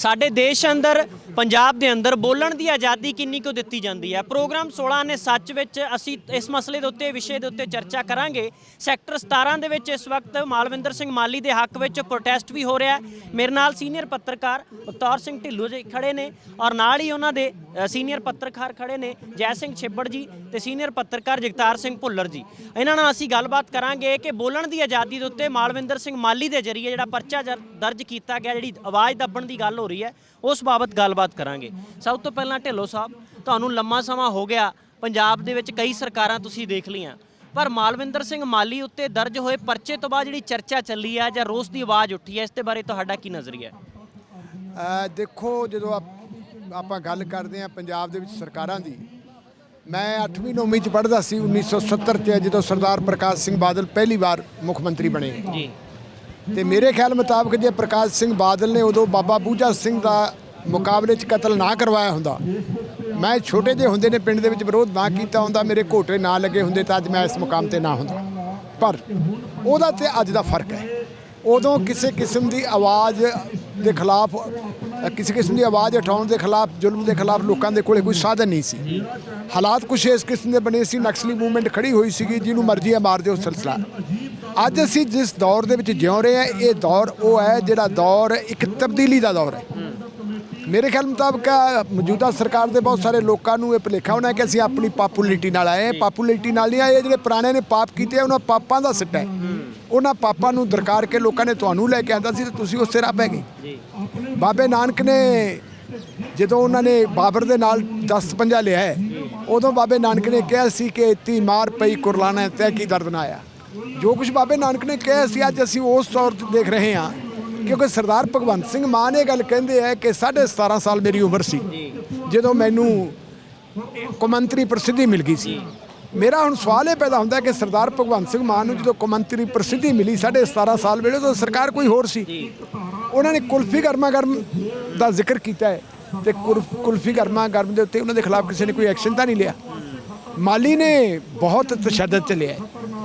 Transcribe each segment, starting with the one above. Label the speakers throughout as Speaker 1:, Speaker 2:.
Speaker 1: ਸਾਡੇ ਦੇਸ਼ ਅੰਦਰ, ਪੰਜਾਬ ਦੇ ਅੰਦਰ ਬੋਲਣ ਦੀ ਆਜ਼ਾਦੀ ਕਿੰਨੀ ਕੁ ਦਿੱਤੀ ਜਾਂਦੀ ਹੈ? ਪ੍ਰੋਗਰਾਮ 16 ਨੇ ਸੱਚ ਵਿੱਚ ਅਸੀਂ ਇਸ ਮਸਲੇ ਦੇ ਉੱਤੇ, ਵਿਸ਼ੇ ਦੇ ਉੱਤੇ ਚਰਚਾ ਕਰਾਂਗੇ। ਸੈਕਟਰ 17 ਦੇ ਵਿੱਚ ਇਸ ਵਕਤ ਮਾਲਵਿੰਦਰ ਸਿੰਘ ਮਾਲੀ ਦੇ ਹੱਕ ਵਿੱਚ ਪ੍ਰੋਟੈਸਟ ਵੀ ਹੋ ਰਿਹਾ ਹੈ। ਮੇਰੇ ਨਾਲ ਸੀਨੀਅਰ ਪੱਤਰਕਾਰ ਬਤੌਰ ਸਿੰਘ ਢਿੱਲੋਂ ਜੀ ਖੜੇ ਨੇ ਔਰ ਨਾਲ ਹੀ ਉਹਨਾਂ ਦੇ ਸੀਨੀਅਰ ਪੱਤਰਕਾਰ ਖੜੇ ਨੇ ਜੈ ਸਿੰਘ ਛਿੱਬੜ ਜੀ ਤੇ ਸੀਨੀਅਰ ਪੱਤਰਕਾਰ ਜਗਤਾਰ ਸਿੰਘ ਭੁੱਲਰ ਜੀ। ਇਹਨਾਂ ਨਾਲ ਅਸੀਂ ਗੱਲਬਾਤ ਕਰਾਂਗੇ ਕਿ ਬੋਲਣ ਦੀ ਆਜ਼ਾਦੀ ਦੇ ਉੱਤੇ ਮਾਲਵਿੰਦਰ ਸਿੰਘ ਮਾਲੀ ਦੇ ਜਰੀਏ ਜਿਹੜਾ ਪਰਚਾ ਜਰ- ਦਰਜ ਕੀਤਾ ਗਿਆ, ਜਿਹੜੀ ਆਵਾਜ਼ ਦੱਬਣ ਦੀ ਗੱਲ ਹੋ ਰਹੀ ਹੈ ਉਸ ਬਾਬਤ ਗੱਲਬਾਤ ਕਰਾਂਗੇ। ਸਭ ਤੋਂ ਪਹਿਲਾਂ ਢਿੱਲੋਂ ਸਾਹਿਬ ਤੁਹਾਨੂੰ ਲੰਮਾ ਸਮਾਂ ਹੋ ਗਿਆ। ਪੰਜਾਬ ਦੇ ਵਿੱਚ ਕਈ ਸਰਕਾਰਾਂ ਤੁਸੀਂ ਦੇਖ ਲਈਆਂ। ਪਰ ਮਾਲਵਿੰਦਰ ਸਿੰਘ ਮਾਲੀ ਉੱਤੇ ਦਰਜ ਹੋਏ ਪਰਚੇ ਤੋਂ ਬਾਅਦ ਜਿਹੜੀ ਚਰਚਾ ਚੱਲੀ ਹੈ ਜਾਂ ਰੋਸ ਦੀ ਆਵਾਜ਼ ਉੱਠੀ ਹੈ ਇਸ ਦੇ ਬਾਰੇ ਤੁਹਾਡਾ ਕੀ ਨਜ਼ਰੀਆ ਹੈ?
Speaker 2: ਅ, ਦੇਖੋ ਜਦੋਂ ਆਪ- ਗੱਲ ਕਰਦੇ ਹਾਂ ਪੰਜਾਬ ਦੇ ਵਿੱਚ ਸਰਕਾਰਾਂ ਦੀ ਮੈਂ 8ਵੀਂ 9ਵੀਂ ਚ ਪੜ੍ਹਦਾ ਸੀ 1970 ਚ ਜਦੋਂ ਸਰਦਾਰ ਪ੍ਰਕਾਸ਼ ਸਿੰਘ ਬਾਦਲ ਪਹਿਲੀ ਵਾਰ ਮੁੱਖ ਮੰਤਰੀ ਬਣੇ।
Speaker 1: ਜੀ।
Speaker 2: ਤੇ ਮੇਰੇ ਖਿਆਲ ਮੁਤਾਬਕ ਜੇ ਪ੍ਰਕਾਸ਼ ਸਿੰਘ ਬਾਦਲ ਨੇ ਉਦੋਂ ਬਾਬਾ ਬੂਝਾ ਸਿੰਘ ਦਾ ਮੁਕਾਬਲੇ 'ਚ ਕਤਲ ਨਾ ਕਰਵਾਇਆ ਹੁੰਦਾ, ਮੈਂ ਛੋਟੇ ਜਿਹੇ ਹੁੰਦੇ ਨੇ ਪਿੰਡ ਦੇ ਵਿੱਚ ਵਿਰੋਧ ਨਾ ਕੀਤਾ ਹੁੰਦਾ, ਮੇਰੇ ਘੋਟੇ ਨਾ ਲੱਗੇ ਹੁੰਦੇ ਤਾਂ ਅੱਜ ਮੈਂ ਇਸ ਮੁਕਾਮ ਤੇ ਨਾ ਹੁੰਦਾ। ਪਰ ਉਹਦਾ ਤੇ ਅੱਜ ਦਾ ਫ਼ਰਕ ਹੈ। ਉਦੋਂ ਕਿਸੇ ਕਿਸਮ ਦੀ ਆਵਾਜ਼ ਦੇ ਖਿਲਾਫ, ਕਿਸੇ ਕਿਸਮ ਦੀ ਆਵਾਜ਼ ਉਠਾਉਣ ਦੇ ਖਿਲਾਫ, ਜ਼ੁਲਮ ਦੇ ਖਿਲਾਫ ਲੋਕਾਂ ਦੇ ਕੋਲੇ ਕੋਈ ਸਾਧਨ ਨਹੀਂ ਸੀ। ਹਾਲਾਤ ਕੁਛ ਇਸ ਕਿਸਮ ਦੇ ਬਣੇ ਸੀ। ਨਕਸਲੀ ਮੂਵਮੈਂਟ ਖੜੀ ਹੋਈ ਸੀਗੀ, ਜਿਹਨੂੰ ਮਰਜ਼ੀ ਆ ਮਾਰ ਦਿਓ ਸਿਲਸਿਲਾ। ਅੱਜ ਅਸੀਂ ਜਿਸ ਦੌਰ ਦੇ ਵਿੱਚ ਜਿਉ ਰਹੇ ਹਾਂ, ਇਹ ਦੌਰ ਉਹ ਹੈ ਜਿਹੜਾ ਦੌਰ ਇੱਕ ਤਬਦੀਲੀ ਦਾ ਦੌਰ ਹੈ। ਮੇਰੇ ਖਿਆਲ ਮੁਤਾਬਕ ਮੌਜੂਦਾ ਸਰਕਾਰ ਦੇ ਬਹੁਤ ਸਾਰੇ ਲੋਕਾਂ ਨੂੰ ਇਹ ਭੁਲੇਖਾ ਹੋਣਾ ਕਿ ਅਸੀਂ ਆਪਣੀ ਪਾਪੂਲੈਰਿਟੀ ਨਾਲ ਆਏ ਪਾਪੂਲੈਰਿਟੀ ਨਾਲ ਨਹੀਂ ਆਏ ਇਹ ਜਿਹੜੇ ਪੁਰਾਣੇ ਨੇ ਪਾਪ ਕੀਤੇ ਉਹਨਾਂ ਪਾਪਾਂ ਦਾ ਸਿੱਟਾ ਹੈ। ਉਹਨਾਂ ਪਾਪਾਂ ਨੂੰ ਦਰਕਾਰ ਕੇ ਲੋਕਾਂ ਨੇ ਤੁਹਾਨੂੰ ਲੈ ਕੇ ਆਂਦਾ ਸੀ ਤੇ ਤੁਸੀਂ ਉਸੇ ਰਾਹ ਪੈ ਗਏ। ਬਾਬੇ ਨਾਨਕ ਨੇ ਜਦੋਂ ਉਹਨਾਂ ਨੇ ਬਾਬਰ ਦੇ ਨਾਲ 10 ਪੰਜਾ ਲਿਆ ਉਦੋਂ ਬਾਬੇ ਨਾਨਕ ਨੇ ਕਿਹਾ ਸੀ ਕਿ ਇਤੀ ਮਾਰ ਪਈ ਕੁਰਲਾਨਾ ਤੈ ਕੀ ਦਰਦ ਨਾ ਆਇਆ। ਜੋ ਕੁਝ ਬਾਬੇ ਨਾਨਕ ਨੇ ਕਿਹਾ ਸੀ, ਅੱਜ ਅਸੀਂ ਉਸ ਤੌਰ ਤੇ ਦੇਖ ਰਹੇ ਹਾਂ ਕਿਉਂਕਿ ਸਰਦਾਰ ਭਗਵੰਤ ਸਿੰਘ ਮਾਨ ਇਹ ਗੱਲ ਕਹਿੰਦੇ ਹੈ ਕਿ 17.5 ਸਾਲ ਮੇਰੀ ਉਮਰ ਸੀ, ਜਦੋਂ ਮੈਨੂੰ ਕੌਮਾਂਤਰੀ ਪ੍ਰਸਿੱਧੀ ਮਿਲ ਗਈ ਸੀ। ਮੇਰਾ ਹੁਣ ਸਵਾਲ ਇਹ ਪੈਦਾ ਹੁੰਦਾ ਕਿ ਸਰਦਾਰ ਭਗਵੰਤ ਸਿੰਘ ਮਾਨ ਨੂੰ ਜਦੋਂ ਕੌਮਾਂਤਰੀ ਪ੍ਰਸਿੱਧੀ ਮਿਲੀ 17.5 ਸਾਲ ਵੇਲੇ, ਉਦੋਂ ਸਰਕਾਰ ਕੋਈ ਹੋਰ ਸੀ? ਉਹਨਾਂ ਨੇ ਕੁਲਫੀ ਗਰਮਾ ਗਰਮ ਦਾ ਜ਼ਿਕਰ ਕੀਤਾ ਹੈ ਤੇ ਕੁਲਫ- ਕੁਲਫੀ ਗਰਮਾ ਗਰਮ ਦੇ ਉੱਤੇ ਉਹਨਾਂ ਦੇ ਖਿਲਾਫ ਕਿਸੇ ਨੇ ਕੋਈ ਐਕਸ਼ਨ ਤਾਂ ਨਹੀਂ ਲਿਆ? ਮਾਲੀ ਨੇ ਬਹੁਤ ਤਸ਼ੱਦਦ ਚੱਲਿਆ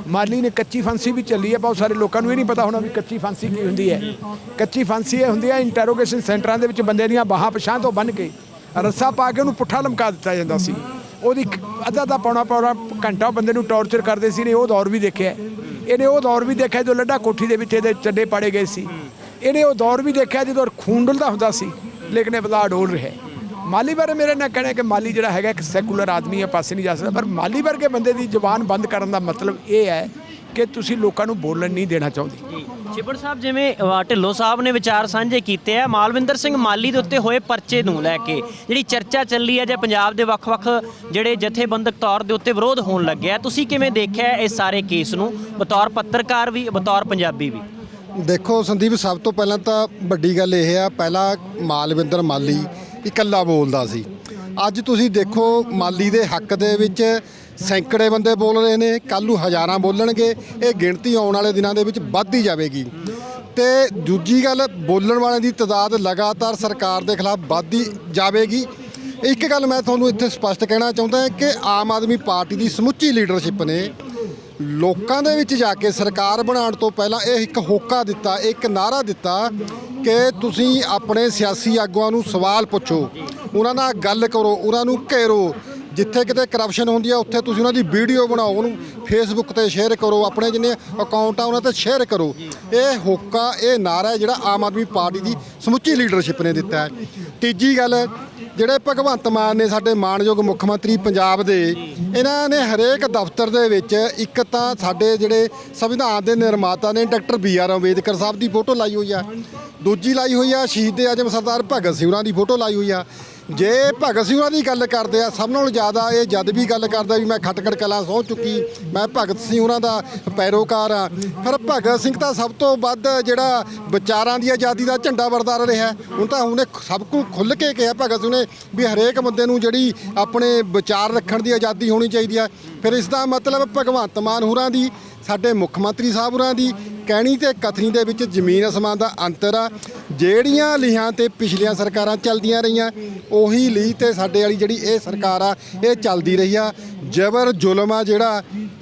Speaker 2: ਮਾਲੀ ਨੇ ਕੱਚੀ ਫਾਂਸੀ ਵੀ ਚੱਲੀ ਹੈ ਬਹੁਤ ਸਾਰੇ ਲੋਕਾਂ ਨੂੰ ਇਹ ਨਹੀਂ ਪਤਾ ਹੋਣਾ ਵੀ ਕੱਚੀ ਫਾਂਸੀ ਕੀ ਹੁੰਦੀ ਹੈ। ਕੱਚੀ ਫਾਂਸੀ ਇਹ ਹੁੰਦੀ ਹੈ ਇੰਟਰੋਗੇਸ਼ਨ ਸੈਂਟਰਾਂ ਦੇ ਵਿੱਚ ਬੰਦੇ ਦੀਆਂ ਬਾਹਾਂ ਪਛਾਂ ਤੋਂ ਬੰਨ ਕੇ ਰੱਸਾ ਪਾ ਕੇ ਉਹਨੂੰ ਪੁੱਠਾ ਲਮਕਾ ਦਿੱਤਾ ਜਾਂਦਾ ਸੀ। ਉਹਦੀ ਅੱਧਾ ਅੱਧਾ ਪੌਣਾ ਪੌਣਾ ਘੰਟਾ ਉਹ ਬੰਦੇ ਨੂੰ ਟੌਰਚਰ ਕਰਦੇ ਸੀ, ਨੇ ਉਹ ਦੌਰ ਵੀ ਦੇਖਿਆ ਇਹਨੇ ਉਹ ਦੌਰ ਵੀ ਦੇਖਿਆ ਜਦੋਂ ਲੱਡਾ ਕੋਠੀ ਦੇ ਵਿੱਚ ਇਹਦੇ ਚੱਡੇ ਪਾੜੇ ਗਏ ਸੀ। ਇਹਨੇ ਉਹ ਦੌਰ ਵੀ ਦੇਖਿਆ ਜਦੋਂ ਖੂਨ ਡੁੱਲਦਾ ਹੁੰਦਾ ਸੀ, ਲੇਕਿਨ ਇਹ ਬਲਾ ਡੋਲ ਰਿਹਾ ਮਾਲੀ ਬਾਰੇ ਮੇਰੇ ਨਾਲ ਕਹਿਣਾ ਕਿ ਮਾਲੀ ਜਿਹੜਾ ਹੈਗਾ ਇੱਕ ਸੈਕੂਲਰ ਆਦਮੀ ਹੈ ਪਾਸੇ ਨਹੀਂ ਜਾ ਸਕਦਾ। ਪਰ ਮਾਲੀ ਵਰਗੇ ਬੰਦੇ ਦੀ ਜ਼ੁਬਾਨ ਬੰਦ ਕਰਨ ਦਾ ਮਤਲਬ ਇਹ ਹੈ ਕਿ ਤੁਸੀਂ ਲੋਕਾਂ ਨੂੰ ਬੋਲਣ ਨਹੀਂ ਦੇਣਾ ਚਾਹੁੰਦੇ।
Speaker 1: ਜੀ। ਛਿੱਬੜ ਸਾਹਿਬ ਜਿਵੇਂ ਢਿੱਲੋਂ ਸਾਹਿਬ ਨੇ ਵਿਚਾਰ ਸਾਂਝੇ ਕੀਤੇ ਆ ਮਾਲਵਿੰਦਰ ਸਿੰਘ ਮਾਲੀ ਦੇ ਉੱਤੇ ਹੋਏ ਪਰਚੇ ਨੂੰ ਲੈ ਕੇ ਜਿਹੜੀ ਚਰਚਾ ਚੱਲੀ ਹੈ ਜੇ ਪੰਜਾਬ ਦੇ ਵੱਖ-ਵੱਖ ਜਿਹੜੇ ਜਥੇਬੰਦਕ ਤੌਰ ਦੇ ਉੱਤੇ ਵਿਰੋਧ ਹੋਣ ਲੱਗਿਆ ਤੁਸੀਂ ਕਿਵੇਂ ਦੇਖਿਆ ਇਸ ਸਾਰੇ ਕੇਸ ਨੂੰ? ਬਤੌਰ ਪੱਤਰਕਾਰ ਵੀ ਬਤੌਰ ਪੰਜਾਬੀ ਵੀ।
Speaker 3: ਦੇਖੋ ਸੰਦੀਪ ਸਭ ਤੋਂ ਪਹਿਲਾਂ ਤਾਂ ਵੱਡੀ ਗੱਲ ਇਹ ਆ ਪਹਿਲਾਂ ਮਾਲਵਿੰਦਰ ਮਾਲੀ ਇਕੱਲਾ ਬੋਲਦਾ ਸੀ। ਅੱਜ ਤੁਸੀਂ ਦੇਖੋ, ਮਾਲੀ ਦੇ ਹੱਕ ਦੇ ਵਿੱਚ ਸੈਂਕੜੇ ਬੰਦੇ ਬੋਲ ਰਹੇ ਨੇ ਕੱਲ ਨੂੰ ਹਜ਼ਾਰਾਂ ਬੋਲਣਗੇ, ਇਹ ਗਿਣਤੀ ਆਉਣ ਵਾਲੇ ਦਿਨਾਂ ਦੇ ਵਿੱਚ ਵੱਧਦੀ ਜਾਵੇਗੀ। ਤੇ ਦੂਜੀ ਗੱਲ, ਬੋਲਣ ਵਾਲਿਆਂ ਦੀ ਤਾਦਾਦ ਲਗਾਤਾਰ ਸਰਕਾਰ ਦੇ ਖਿਲਾਫ ਵੱਧਦੀ ਜਾਵੇਗੀ। ਇੱਕ ਗੱਲ ਮੈਂ ਤੁਹਾਨੂੰ ਇੱਥੇ ਸਪਸ਼ਟ ਕਹਿਣਾ ਚਾਹੁੰਦਾ ਹਾਂ ਕਿ ਆਮ ਆਦਮੀ ਪਾਰਟੀ ਦੀ ਸਮੁੱਚੀ ਲੀਡਰਸ਼ਿਪ ਨੇ ਲੋਕਾਂ ਦੇ ਵਿੱਚ ਜਾ ਕੇ ਸਰਕਾਰ ਬਣਾਉਣ ਤੋਂ ਪਹਿਲਾਂ ਇਹ ਇੱਕ ਹੋਕਾ ਦਿੱਤਾ, ਇੱਕ ਨਾਰਾ ਦਿੱਤਾ ਕਿ ਤੁਸੀਂ ਆਪਣੇ ਸਿਆਸੀ ਆਗੂਆਂ ਨੂੰ ਸਵਾਲ ਪੁੱਛੋ, ਉਹਨਾਂ ਨਾਲ ਗੱਲ ਕਰੋ, ਉਹਨਾਂ ਨੂੰ ਘੇਰੋ। ਜਿੱਥੇ ਕਿਤੇ ਕਰਪਸ਼ਨ ਹੁੰਦੀ ਆ, ਉੱਥੇ ਤੁਸੀਂ ਉਹਨਾਂ ਦੀ ਵੀਡੀਓ ਬਣਾਓ, ਉਹਨੂੰ ਫੇਸਬੁੱਕ ਤੇ ਸ਼ੇਅਰ ਕਰੋ, ਆਪਣੇ ਜਿੰਨੇ ਅਕਾਊਂਟ ਆ, ਉਹਨਾਂ ਤੇ ਸ਼ੇਅਰ ਕਰੋ। ਇਹ ਹੋਕਾ, ਇਹ ਨਾਰਾ ਹੈ ਜਿਹੜਾ ਆਮ ਆਦਮੀ ਪਾਰਟੀ ਦੀ ਸਮੁੱਚੀ ਲੀਡਰਸ਼ਿਪ ਨੇ ਦਿੱਤਾ ਹੈ। ਤੀਜੀ ਗੱਲ, ਜਿਹੜੇ ਭਗਵੰਤ ਮਾਨ ਨੇ ਸਾਡੇ ਮਾਨਯੋਗ ਮੁੱਖ ਮੰਤਰੀ ਪੰਜਾਬ ਦੇ ਇਹਨਾਂ ਨੇ ਹਰੇਕ ਦਫ਼ਤਰ ਦੇ ਵਿੱਚ ਇੱਕ ਤਾਂ ਸਾਡੇ ਜਿਹੜੇ ਸੰਵਿਧਾਨ ਦੇ ਨਿਰਮਾਤਾ ਨੇ doctor B R Ambedkar Sahib ਦੀ ਫੋਟੋ ਲਾਈ ਹੋਈ ਆ। ਦੂਜੀ ਲਾਈ ਹੋਈ ਆ, ਸ਼ਹੀਦ ਆਜਮ ਸਰਦਾਰ ਭਗਤ ਸਿੰਘ ਉਹਨਾਂ ਦੀ ਫੋਟੋ ਲਾਈ ਹੋਈ ਆ। ਜੇ ਭਗਤ ਸਿੰਘ ਉਹਨਾਂ ਦੀ ਗੱਲ ਕਰਦੇ ਆ, ਸਭ ਨਾਲੋਂ ਜ਼ਿਆਦਾ ਇਹ ਜਦ ਵੀ ਗੱਲ ਕਰਦਾ ਵੀ ਮੈਂ ਖਟਕੜ ਕਲਾ ਸਹੁੰ ਚੁੱਕੀ, ਮੈਂ ਭਗਤ ਸਿੰਘ ਉਹਨਾਂ ਦਾ ਪੈਰੋਕਾਰ ਆ। ਫਿਰ ਭਗਤ ਸਿੰਘ ਤਾਂ ਸਭ ਤੋਂ ਵੱਧ ਜਿਹੜਾ ਵਿਚਾਰਾਂ ਦੀ ਆਜ਼ਾਦੀ ਦਾ ਝੰਡਾ ਵਰਦਾਰ ਰਿਹਾ ਹੁਣ ਤਾਂ ਉਹਨੇ ਸਭ ਕੁਝ ਖੁੱਲ੍ਹ ਕੇ ਕਿਹਾ ਭਗਤ ਸਿੰਘ ਨੇ ਵੀ ਹਰੇਕ ਬੰਦੇ ਨੂੰ ਜਿਹੜੀ ਆਪਣੇ ਵਿਚਾਰ ਰੱਖਣ ਦੀ ਆਜ਼ਾਦੀ ਹੋਣੀ ਚਾਹੀਦੀ ਆ। ਫਿਰ ਇਸ ਦਾ ਮਤਲਬ ਭਗਵੰਤ ਮਾਨ ਹੋਰਾਂ ਦੀ ਸਾਡੇ ਮੁੱਖ ਮੰਤਰੀ ਸਾਹਿਬ ਹੋਰਾਂ ਦੀ ਕਹਿਣੀ ਤੇ ਕਥਨੀ ਦੇ ਵਿੱਚ ਜ਼ਮੀਨ ਅਸਮਾਨ ਦਾ ਅੰਤਰ ਆ। ਜਿਹੜੀਆਂ ਲੀਹਾਂ ਤੇ ਪਿਛਲੀਆਂ ਸਰਕਾਰਾਂ ਚੱਲਦੀਆਂ ਰਹੀਆਂ, ਉਹੀ ਲੀਹ ਤੇ ਸਾਡੇ ਵਾਲੀ ਜਿਹੜੀ ਇਹ ਸਰਕਾਰ ਆ, ਇਹ ਚੱਲਦੀ ਰਹੀ ਆ। ਜ਼ਬਰ ਜ਼ੁਲਮ ਆ ਜਿਹੜਾ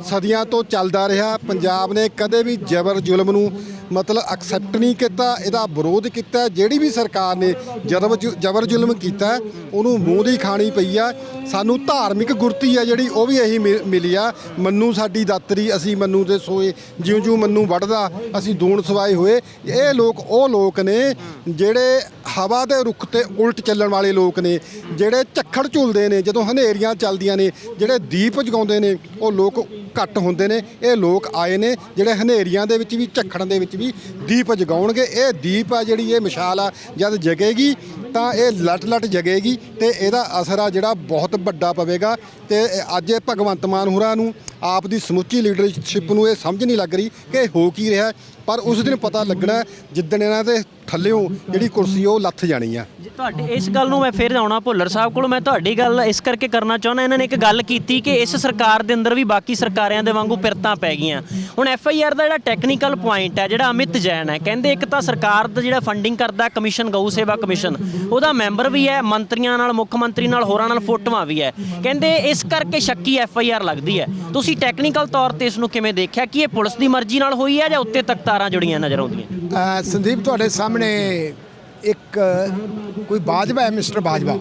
Speaker 3: ਸਦੀਆਂ ਤੋਂ ਚੱਲਦਾ ਰਿਹਾ। ਪੰਜਾਬ ਨੇ ਕਦੇ ਵੀ ਜ਼ਬਰ ਜ਼ੁਲਮ ਨੂੰ ਮਤਲਬ ਐਕਸੈਪਟ ਨਹੀਂ ਕੀਤਾ, ਇਹਦਾ ਵਿਰੋਧ ਕੀਤਾ, ਜਿਹੜੀ ਵੀ ਸਰਕਾਰ ਨੇ ਜਬਰ ਜ਼ੁ- ਜਬਰ ਜ਼ੁਲਮ ਕੀਤਾ, ਉਹਨੂੰ ਮੂੰਹ ਦੀ ਖਾਣੀ ਪਈ ਆ। ਸਾਨੂੰ ਧਾਰਮਿਕ ਗੁਰਤੀ ਆ ਜਿਹੜੀ, ਉਹ ਵੀ ਇਹੀ ਮਿ- ਮਿਲੀ ਆ। ਮੰਨੂ ਸਾਡੀ ਦਾਤਰੀ, ਅਸੀਂ ਮੰਨੂ ਦੇ ਸੋਏ ਜਿਉਂ ਜਿਉਂ ਮੰਨੂ ਵੱਢਦਾ, ਅਸੀਂ ਦੂਣ ਸਵਾਏ ਹੋਏ। ਇਹ ਲੋਕ, ਉਹ ਲੋਕ ਨੇ ਜਿਹੜੇ ਹਵਾ ਦੇ ਰੁੱਖ ਤੇ ਉਲਟ ਚੱਲਣ ਵਾਲੇ ਲੋਕ ਨੇ, ਜਿਹੜੇ ਝੱਖੜ ਝੁਲਦੇ ਨੇ, ਜਦੋਂ ਹਨੇਰੀਆਂ ਚੱਲਦੀਆਂ ਨੇ, ਜਿਹੜੇ ਦੀਪ ਜਗਾਉਂਦੇ ਨੇ, ਉਹ ਲੋਕ ਘੱਟ ਹੁੰਦੇ ਨੇ। ਇਹ ਲੋਕ ਆਏ ਨੇ, ਜਿਹੜੇ ਹਨੇਰੀਆਂ ਦੇ ਵਿੱਚ ਵੀ, ਝੱਖੜਾਂ ਦੇ ਵਿੱਚ ਵੀ ਦੀਪ ਜਗਾਉਣਗੇ। ਇਹ ਦੀਪ ਆ ਜਿਹੜੀ ਇਹ ਮਿਸਾਲ ਆ, ਜਦ ਜਗੇਗੀ ਤਾਂ ਇਹ ਲਟ ਲਟ ਜਗੇਗੀ ਤੇ ਇਹਦਾ ਅਸਰ ਆ ਜਿਹੜਾ ਬਹੁਤ ਵੱਡਾ ਪਵੇਗਾ। ਤੇ ਅੱਜ ਇਹ ਭਗਵੰਤ ਮਾਨ ਹੋਰਾਂ ਨੂੰ ਆਪ ਦੀ ਸਮੁੱਚੀ ਲੀਡਰਸ਼ਿਪ ਨੂੰ ਇਹ ਸਮਝ ਨਹੀਂ ਲੱਗ ਰਹੀ ਕਿ ਹੋ ਕੀ ਰਿਹਾ ਪਰ ਉਸ ਦਿਨ ਪਤਾ ਲੱਗਣਾ ਜਿੱਦਣ ਇਹਨਾਂ ਦੇ ਥੱਲਿਓਂ ਜਿਹੜੀ ਕੁਰਸੀ ਉਹ ਲੱਥ ਜਾਣੀ ਆ।
Speaker 1: ਜੀ, ਇਸ ਗੱਲ ਨੂੰ ਮੈਂ ਫਿਰ ਆਉਣਾ ਭੁੱਲਰ ਸਾਹਿਬ ਕੋਲ ਮੈਂ ਤੁਹਾਡੀ ਗੱਲ ਇਸ ਕਰਕੇ ਕਰਨਾ ਚਾਹੁੰਦਾ ਇਹਨਾਂ ਨੇ ਇੱਕ ਗੱਲ ਕੀਤੀ ਕਿ ਇਸ ਸਰਕਾਰ ਦੇ ਅੰਦਰ ਵੀ ਬਾਕੀ ਸਰਕਾਰਾਂ ਦੇ ਵਾਂਗੂ ਪਿਰਤਾਂ ਪੈ ਗਈਆਂ। ਹੁਣ ਐਫ ਆਈ ਆਰ ਦਾ ਜਿਹੜਾ ਟੈਕਨੀਕਲ ਪੁਆਇੰਟ ਹੈ ਜਿਹੜਾ ਅਮਿਤ ਜੈਨ ਹੈ ਕਹਿੰਦੇ ਇੱਕ ਤਾਂ ਸਰਕਾਰ ਦਾ ਜਿਹੜਾ ਫੰਡਿੰਗ ਕਰਦਾ ਕਮਿਸ਼ਨ ਗਊ ਸੇਵਾ ਕਮਿਸ਼ਨ ਉਹਦਾ ਮੈਂਬਰ ਵੀ ਹੈ ਮੰਤਰੀਆਂ ਨਾਲ ਮੁੱਖ ਮੰਤਰੀ ਨਾਲ ਹੋਰਾਂ ਨਾਲ ਫੋਟੋਆਂ ਵੀ ਹੈ। ਕਹਿੰਦੇ ਇਸ ਕਰਕੇ ਸ਼ੱਕੀ ਐਫ ਆਈ ਆਰ ਲੱਗਦੀ ਹੈ। ਤੁਸੀਂ ਟੈਕਨੀਕਲ ਤੌਰ ਤੇ ਇਸ ਨੂੰ ਕਿਵੇਂ ਦੇਖਿਆ? ਕਿ ਇਹ ਪੁਲਿਸ ਦੀ ਮਰਜ਼ੀ ਨਾਲ ਹੋਈ ਹੈ ਜਾਂ ਉੱਤੇ ਤੱਕ ਤਾਰਾਂ ਜੁੜੀਆਂ ਨਜ਼ਰ ਆਉਂਦੀਆਂ?
Speaker 2: ਸੰਦੀਪ ਤੁਹਾਡੇ ਸਾਹਮਣੇ ਇੱਕ ਕੋਈ ਬਾਜਵਾ ਹੈ ਮਿਸਟਰ ਬਾਜਵਾ?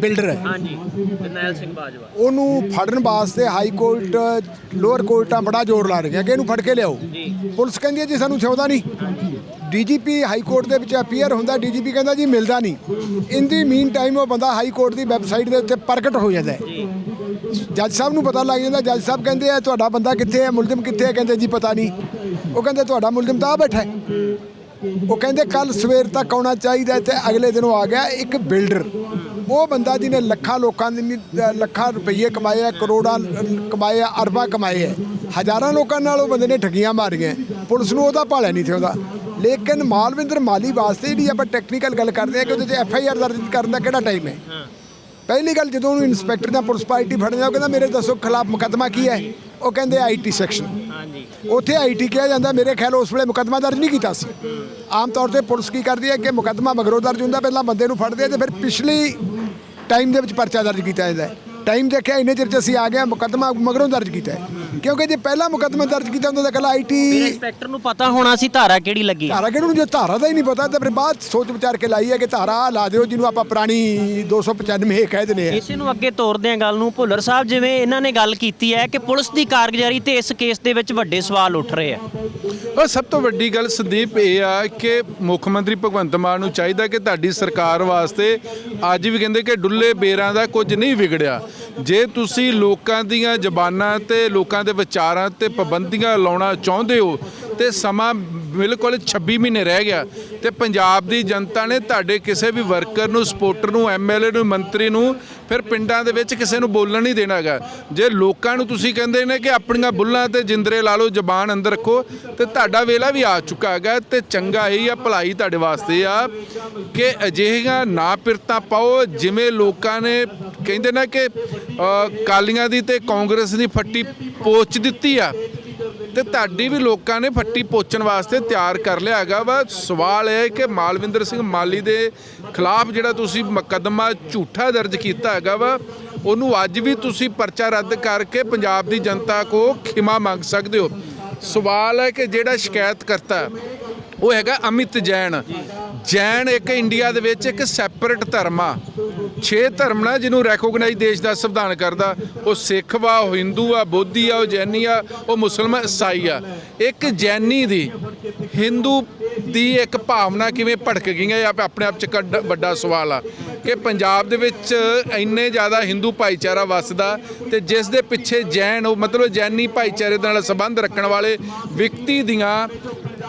Speaker 2: ਬਿਲਡਰ ਹੈ।
Speaker 1: ਹਾਂਜੀ ਜਰਨੈਲ ਸਿੰਘ ਬਾਜਵਾ।
Speaker 2: ਉਹਨੂੰ ਫੜਨ ਵਾਸਤੇ ਹਾਈ ਕੋਰਟ ਲੋਅਰ ਕੋਰਟਾਂ ਬੜਾ ਜ਼ੋਰ ਲਾ ਰਹੀਆਂ ਕਿ ਇਹਨੂੰ ਫੜ ਕੇ ਲਿਆਓ। ਪੁਲਿਸ ਕਹਿੰਦੀ ਹੈ ਜੀ ਸਾਨੂੰ ਸਿਉਂਦਾ ਨਹੀਂ। ਡੀਜੀਪੀ ਹਾਈ ਕੋਰਟ ਦੇ ਵਿੱਚ ਅਪੀਅਰ ਹੁੰਦਾ ਡੀਜੀਪੀ ਕਹਿੰਦਾ ਜੀ ਮਿਲਦਾ ਨਹੀਂ। ਇਨ ਦੀ ਮੀਨ ਟਾਈਮ ਉਹ ਬੰਦਾ ਹਾਈ ਕੋਰਟ ਦੀ ਵੈਬਸਾਈਟ ਦੇ ਉੱਤੇ ਪ੍ਰਗਟ ਹੋ ਜਾਂਦਾ ਹੈ। ਜੱਜ ਸਾਹਿਬ ਨੂੰ ਪਤਾ ਲੱਗ ਜਾਂਦਾ, ਜੱਜ ਸਾਹਿਬ ਕਹਿੰਦੇ ਆ, ਤੁਹਾਡਾ ਬੰਦਾ ਕਿੱਥੇ ਹੈ ਮੁਲਜ਼ਮ ਕਿੱਥੇ ਹੈ ਕਹਿੰਦੇ ਜੀ, ਪਤਾ ਨਹੀਂ। ਉਹ ਕਹਿੰਦੇ, ਤੁਹਾਡਾ ਮੁਲਜ਼ਮ ਤਾਂ ਆ ਬੈਠਾ ਹੈ। ਉਹ ਕਹਿੰਦੇ ਕੱਲ ਸਵੇਰ ਤੱਕ ਆਉਣਾ ਚਾਹੀਦਾ ਹੈ ਤੇ ਅਗਲੇ ਦਿਨ ਉਹ ਆ ਗਿਆ ਇੱਕ ਬਿਲਡਰ। ਉਹ ਬੰਦਾ ਜਿਹਨੇ ਲੱਖਾਂ ਲੋਕਾਂ ਦੀ, ਲੱਖਾਂ ਰੁਪਏ ਕਮਾਏ ਆ, ਕਰੋੜਾਂ ਕਮਾਏ ਆ, ਅਰਬਾਂ ਕਮਾਏ ਆ, ਹਜ਼ਾਰਾਂ ਲੋਕਾਂ ਨਾਲ ਉਹ ਬੰਦੇ ਨੇ ਠੱਗੀਆਂ ਮਾਰੀਆਂ। ਪੁਲਿਸ ਨੂੰ ਉਹਦਾ ਭਾਲਿਆ ਨਹੀਂ ਸੀ ਉਹਦਾ। ਲੇਕਿਨ ਮਾਲਵਿੰਦਰ ਮਾਲੀ ਵਾਸਤੇ ਜਿਹੜੀ ਆਪਾਂ ਟੈਕਨੀਕਲ ਗੱਲ ਕਰਦੇ ਆ ਕਿ ਉਹਦੇ 'ਚ ਐਫ ਆਈ ਆਰ ਦਰਜ ਕਰਨ ਦਾ ਕਿਹੜਾ ਟਾਈਮ ਹੈ? ਪਹਿਲੀ ਗੱਲ ਜਦੋਂ ਉਹਨੂੰ ਇਨਸਪੈਕਟਰ ਜਾਂ ਪੁਲਿਸ ਪਾਰਟੀ ਫੜਨ ਜਾ ਉਹ ਕਹਿੰਦਾ ਮੇਰੇ ਦੱਸੋ ਖਿਲਾਫ ਮੁਕੱਦਮਾ ਕੀ ਹੈ? ਉਹ ਕਹਿੰਦੇ ਆਈਟੀ ਸੈਕਸ਼ਨ
Speaker 1: ਹਾਂਜੀ।
Speaker 2: ਉੱਥੇ ਆਈਟੀ ਕਿਹਾ ਜਾਂਦਾ ਮੇਰੇ ਖਿਆਲ ਉਸ ਵੇਲੇ ਮੁਕੱਦਮਾ ਦਰਜ ਨਹੀਂ ਕੀਤਾ ਸੀ। ਆਮ ਤੌਰ ਤੇ ਪੁਲਿਸ ਕੀ ਕਰਦੀ ਹੈ ਕਿ ਮੁਕੱਦਮਾ ਮਗਰੋਂ ਦਰਜ ਹੁੰਦਾ ਪਹਿਲਾਂ ਬੰਦੇ ਨੂੰ ਫੜਦੇ ਆ ਤੇ ਫਿਰ ਪਿਛਲੀ ਟਾਈਮ ਦੇ ਵਿੱਚ ਪਰਚਾ ਦਰਜ ਕੀਤਾ ਜਾਂਦਾ ਟਾਈਮ ਦੇਖਿਆ ਇੰਨੇ ਚਿਰ ਚ ਅਸੀਂ ਆ ਗਏ ਹਾਂ, ਮੁਕੱਦਮਾ ਮਗਰੋਂ ਦਰਜ ਕੀਤਾ ਹੈ। ਕਿਉਂਕਿ ਜੇ ਪਹਿਲਾਂ ਮੁਕੱਦਮਾ ਦਰਜ ਕੀਤਾ ਹੁੰਦਾ ਤਾਂ ਕੱਲਾ ਆਈਟੀ
Speaker 1: ਇੰਸਪੈਕਟਰ ਨੂੰ ਪਤਾ ਹੋਣਾ ਸੀ ਧਾਰਾ ਕਿਹੜੀ ਲੱਗੀ। ਹੈ।
Speaker 2: ਧਾਰਾ ਕਿਹਨੂੰ ਜੇ ਧਾਰਾ ਦਾ ਹੀ ਨਹੀਂ ਪਤਾ ਤਾਂ ਫਿਰ ਬਾਅਦ ਸੋਚ ਵਿਚਾਰ ਕੇ ਲਾਈ ਹੈ ਕਿ ਧਾਰਾ ਲਾ ਦਿਓ ਜਿਹਨੂੰ ਆਪਾਂ ਪੁਰਾਣੀ 295 ਕਹਿ ਦਿੰਦੇ ਆ।
Speaker 1: ਇਸੇ ਨੂੰ ਅੱਗੇ ਤੋਰਦੇ ਆ ਗੱਲ ਨੂੰ ਭੁੱਲਰ ਸਾਹਿਬ ਜਿਵੇਂ ਇਹਨਾਂ ਨੇ ਗੱਲ ਕੀਤੀ ਹੈ ਕਿ ਪੁਲਿਸ ਦੀ ਕਾਰਗੁਜ਼ਾਰੀ ਤੇ ਇਸ ਕੇਸ ਦੇ ਵਿੱਚ ਵੱਡੇ ਸਵਾਲ ਉੱਠ ਰਹੇ ਆ।
Speaker 4: ਉਹ ਸਭ ਤੋਂ ਵੱਡੀ ਗੱਲ ਸੰਦੀਪ ਇਹ ਆ ਕਿ ਮੁੱਖ ਮੰਤਰੀ ਭਗਵੰਤ ਮਾਨ ਨੂੰ ਚਾਹੀਦਾ ਕਿ ਤੁਹਾਡੀ ਸਰਕਾਰ ਵਾਸਤੇ ਅੱਜ ਵੀ ਕਹਿੰਦੇ ਕਿ ਡੁੱਲੇ ਬੇਰਾਂ ਦਾ ਕੁਝ ਨਹੀਂ ਵਿਗੜਿਆ। ਜੇ ਤੁਸੀਂ ਲੋਕਾਂ ਦੀਆਂ ਜ਼ਬਾਨਾਂ ਤੇ ਲੋਕਾਂ ਦੇ ਵਿਚਾਰਾਂ ਤੇ ਪਾਬੰਦੀਆਂ ਲਾਉਣਾ ਚਾਹੁੰਦੇ ਹੋ ਤੇ ਸਮਾਂ ਬਿਲਕੁਲ 26 ਮਹੀਨੇ ਰਹਿ ਗਿਆ ਤੇ ਪੰਜਾਬ ਦੀ ਜਨਤਾ ਨੇ ਤੁਹਾਡੇ ਕਿਸੇ ਵੀ ਵਰਕਰ ਨੂੰ ਸਪੋਰਟਰ ਨੂੰ ਐਮਐਲਏ ਨੂੰ ਮੰਤਰੀ ਨੂੰ ਫਿਰ ਪਿੰਡਾਂ ਦੇ ਵਿੱਚ ਕਿਸੇ ਨੂੰ ਬੋਲਣ ਨਹੀਂ ਦੇਣਾਗਾ ਜੇ ਲੋਕਾਂ ਨੂੰ ਤੁਸੀਂ ਕਹਿੰਦੇ ਨੇ ਕਿ ਆਪਣੀਆਂ ਬੁੱਲਾਂ ਤੇ ਜਿੰਦਰੇ ਲਾ ਲਓ ਜ਼ਬਾਨ ਅੰਦਰ ਰੱਖੋ ਤੇ ਤੁਹਾਡਾ ਵੇਲਾ ਵੀ ਆ ਚੁੱਕਾ ਹੈਗਾ ਤੇ ਚੰਗਾ ਇਹ ਆ ਭਲਾਈ ਤੁਹਾਡੇ ਵਾਸਤੇ ਆ ਕਿ ਅਜਿਹੀਆਂ ਨਾ ਪਿਰਤਾਂ ਪਾਓ ਜਿਵੇਂ ਲੋਕਾਂ ਨੇ ਕਹਿੰਦੇ ਨਾ ਕਿ ਅ, ਕਾਲੀਆਂ ਦੀ ਤੇ ਕਾਂਗਰਸ ਦੀ ਫੱਟੀ ਪੋਚ ਦਿੱਤੀ ਆ। ਤੇ ਤੁਹਾਡੀ ਵੀ ਲੋਕਾਂ ਨੇ ਫੱਟੀ ਪੋਚਣ ਵਾਸਤੇ ਤਿਆਰ ਕਰ ਲਿਆ ਹੈਗਾ ਵਾ। ਸਵਾਲ ਇਹ ਹੈ ਕਿ ਮਾਲਵਿੰਦਰ ਸਿੰਘ ਮਾਲੀ ਦੇ ਖਿਲਾਫ ਜਿਹੜਾ ਤੁਸੀਂ ਮੁਕੱਦਮਾ ਝੂਠਾ ਦਰਜ ਕੀਤਾ ਹੈਗਾ ਵਾ, ਉਹਨੂੰ ਅੱਜ ਵੀ ਤੁਸੀਂ ਪਰਚਾ ਰੱਦ ਕਰਕੇ ਪੰਜਾਬ ਦੀ ਜਨਤਾ ਕੋ ਖਿਮਾ ਮੰਗ ਸਕਦੇ ਹੋ। ਸਵਾਲ ਹੈ ਕਿ ਜਿਹੜਾ ਸ਼ਿਕਾਇਤ ਕਰਤਾ ਉਹ ਹੈਗਾ ਅਮਿਤ ਜੈਨ। ਜੈਨ ਇੱਕ ਇੰਡੀਆ ਦੇ ਵਿੱਚ ਇੱਕ ਸੈਪਰੇਟ ਧਰਮ ਆ। ਛੇ ਧਰਮ ਨਾਲ ਜਿਹਨੂੰ ਰੈਕੋਗਨਾਈਜ਼ ਦੇਸ਼ ਦਾ ਸੰਵਿਧਾਨ ਕਰਦਾ। ਉਹ ਸਿੱਖ ਵਾ, ਉਹ ਹਿੰਦੂ ਆ, ਬੋਧੀ ਆ, ਉਹ ਜੈਨੀ ਆ, ਉਹ ਮੁਸਲਮਾਨ ਈਸਾਈ ਆ। ਇੱਕ ਜੈਨੀ ਦੀ, ਹਿੰਦੂ ਦੀ ਇੱਕ ਭਾਵਨਾ ਕਿਵੇਂ ਭੜਕ ਗਈਆਂ, ਇਹ ਆਪਣੇ ਆਪ ਚ ਇੱਕ ਵੱਡਾ ਸਵਾਲ ਆ ਕਿ ਪੰਜਾਬ ਦੇ ਵਿੱਚ ਇੰਨੇ ਜ਼ਿਆਦਾ ਹਿੰਦੂ ਭਾਈਚਾਰਾ ਵੱਸਦਾ ਤੇ ਜਿਸ ਦੇ ਪਿੱਛੇ ਜੈਨ, ਉਹ ਮਤਲਬ ਜੈਨੀ ਭਾਈਚਾਰੇ ਦੇ ਨਾਲ ਸੰਬੰਧ ਰੱਖਣ ਵਾਲੇ ਵਿਅਕਤੀ ਦੀਆਂ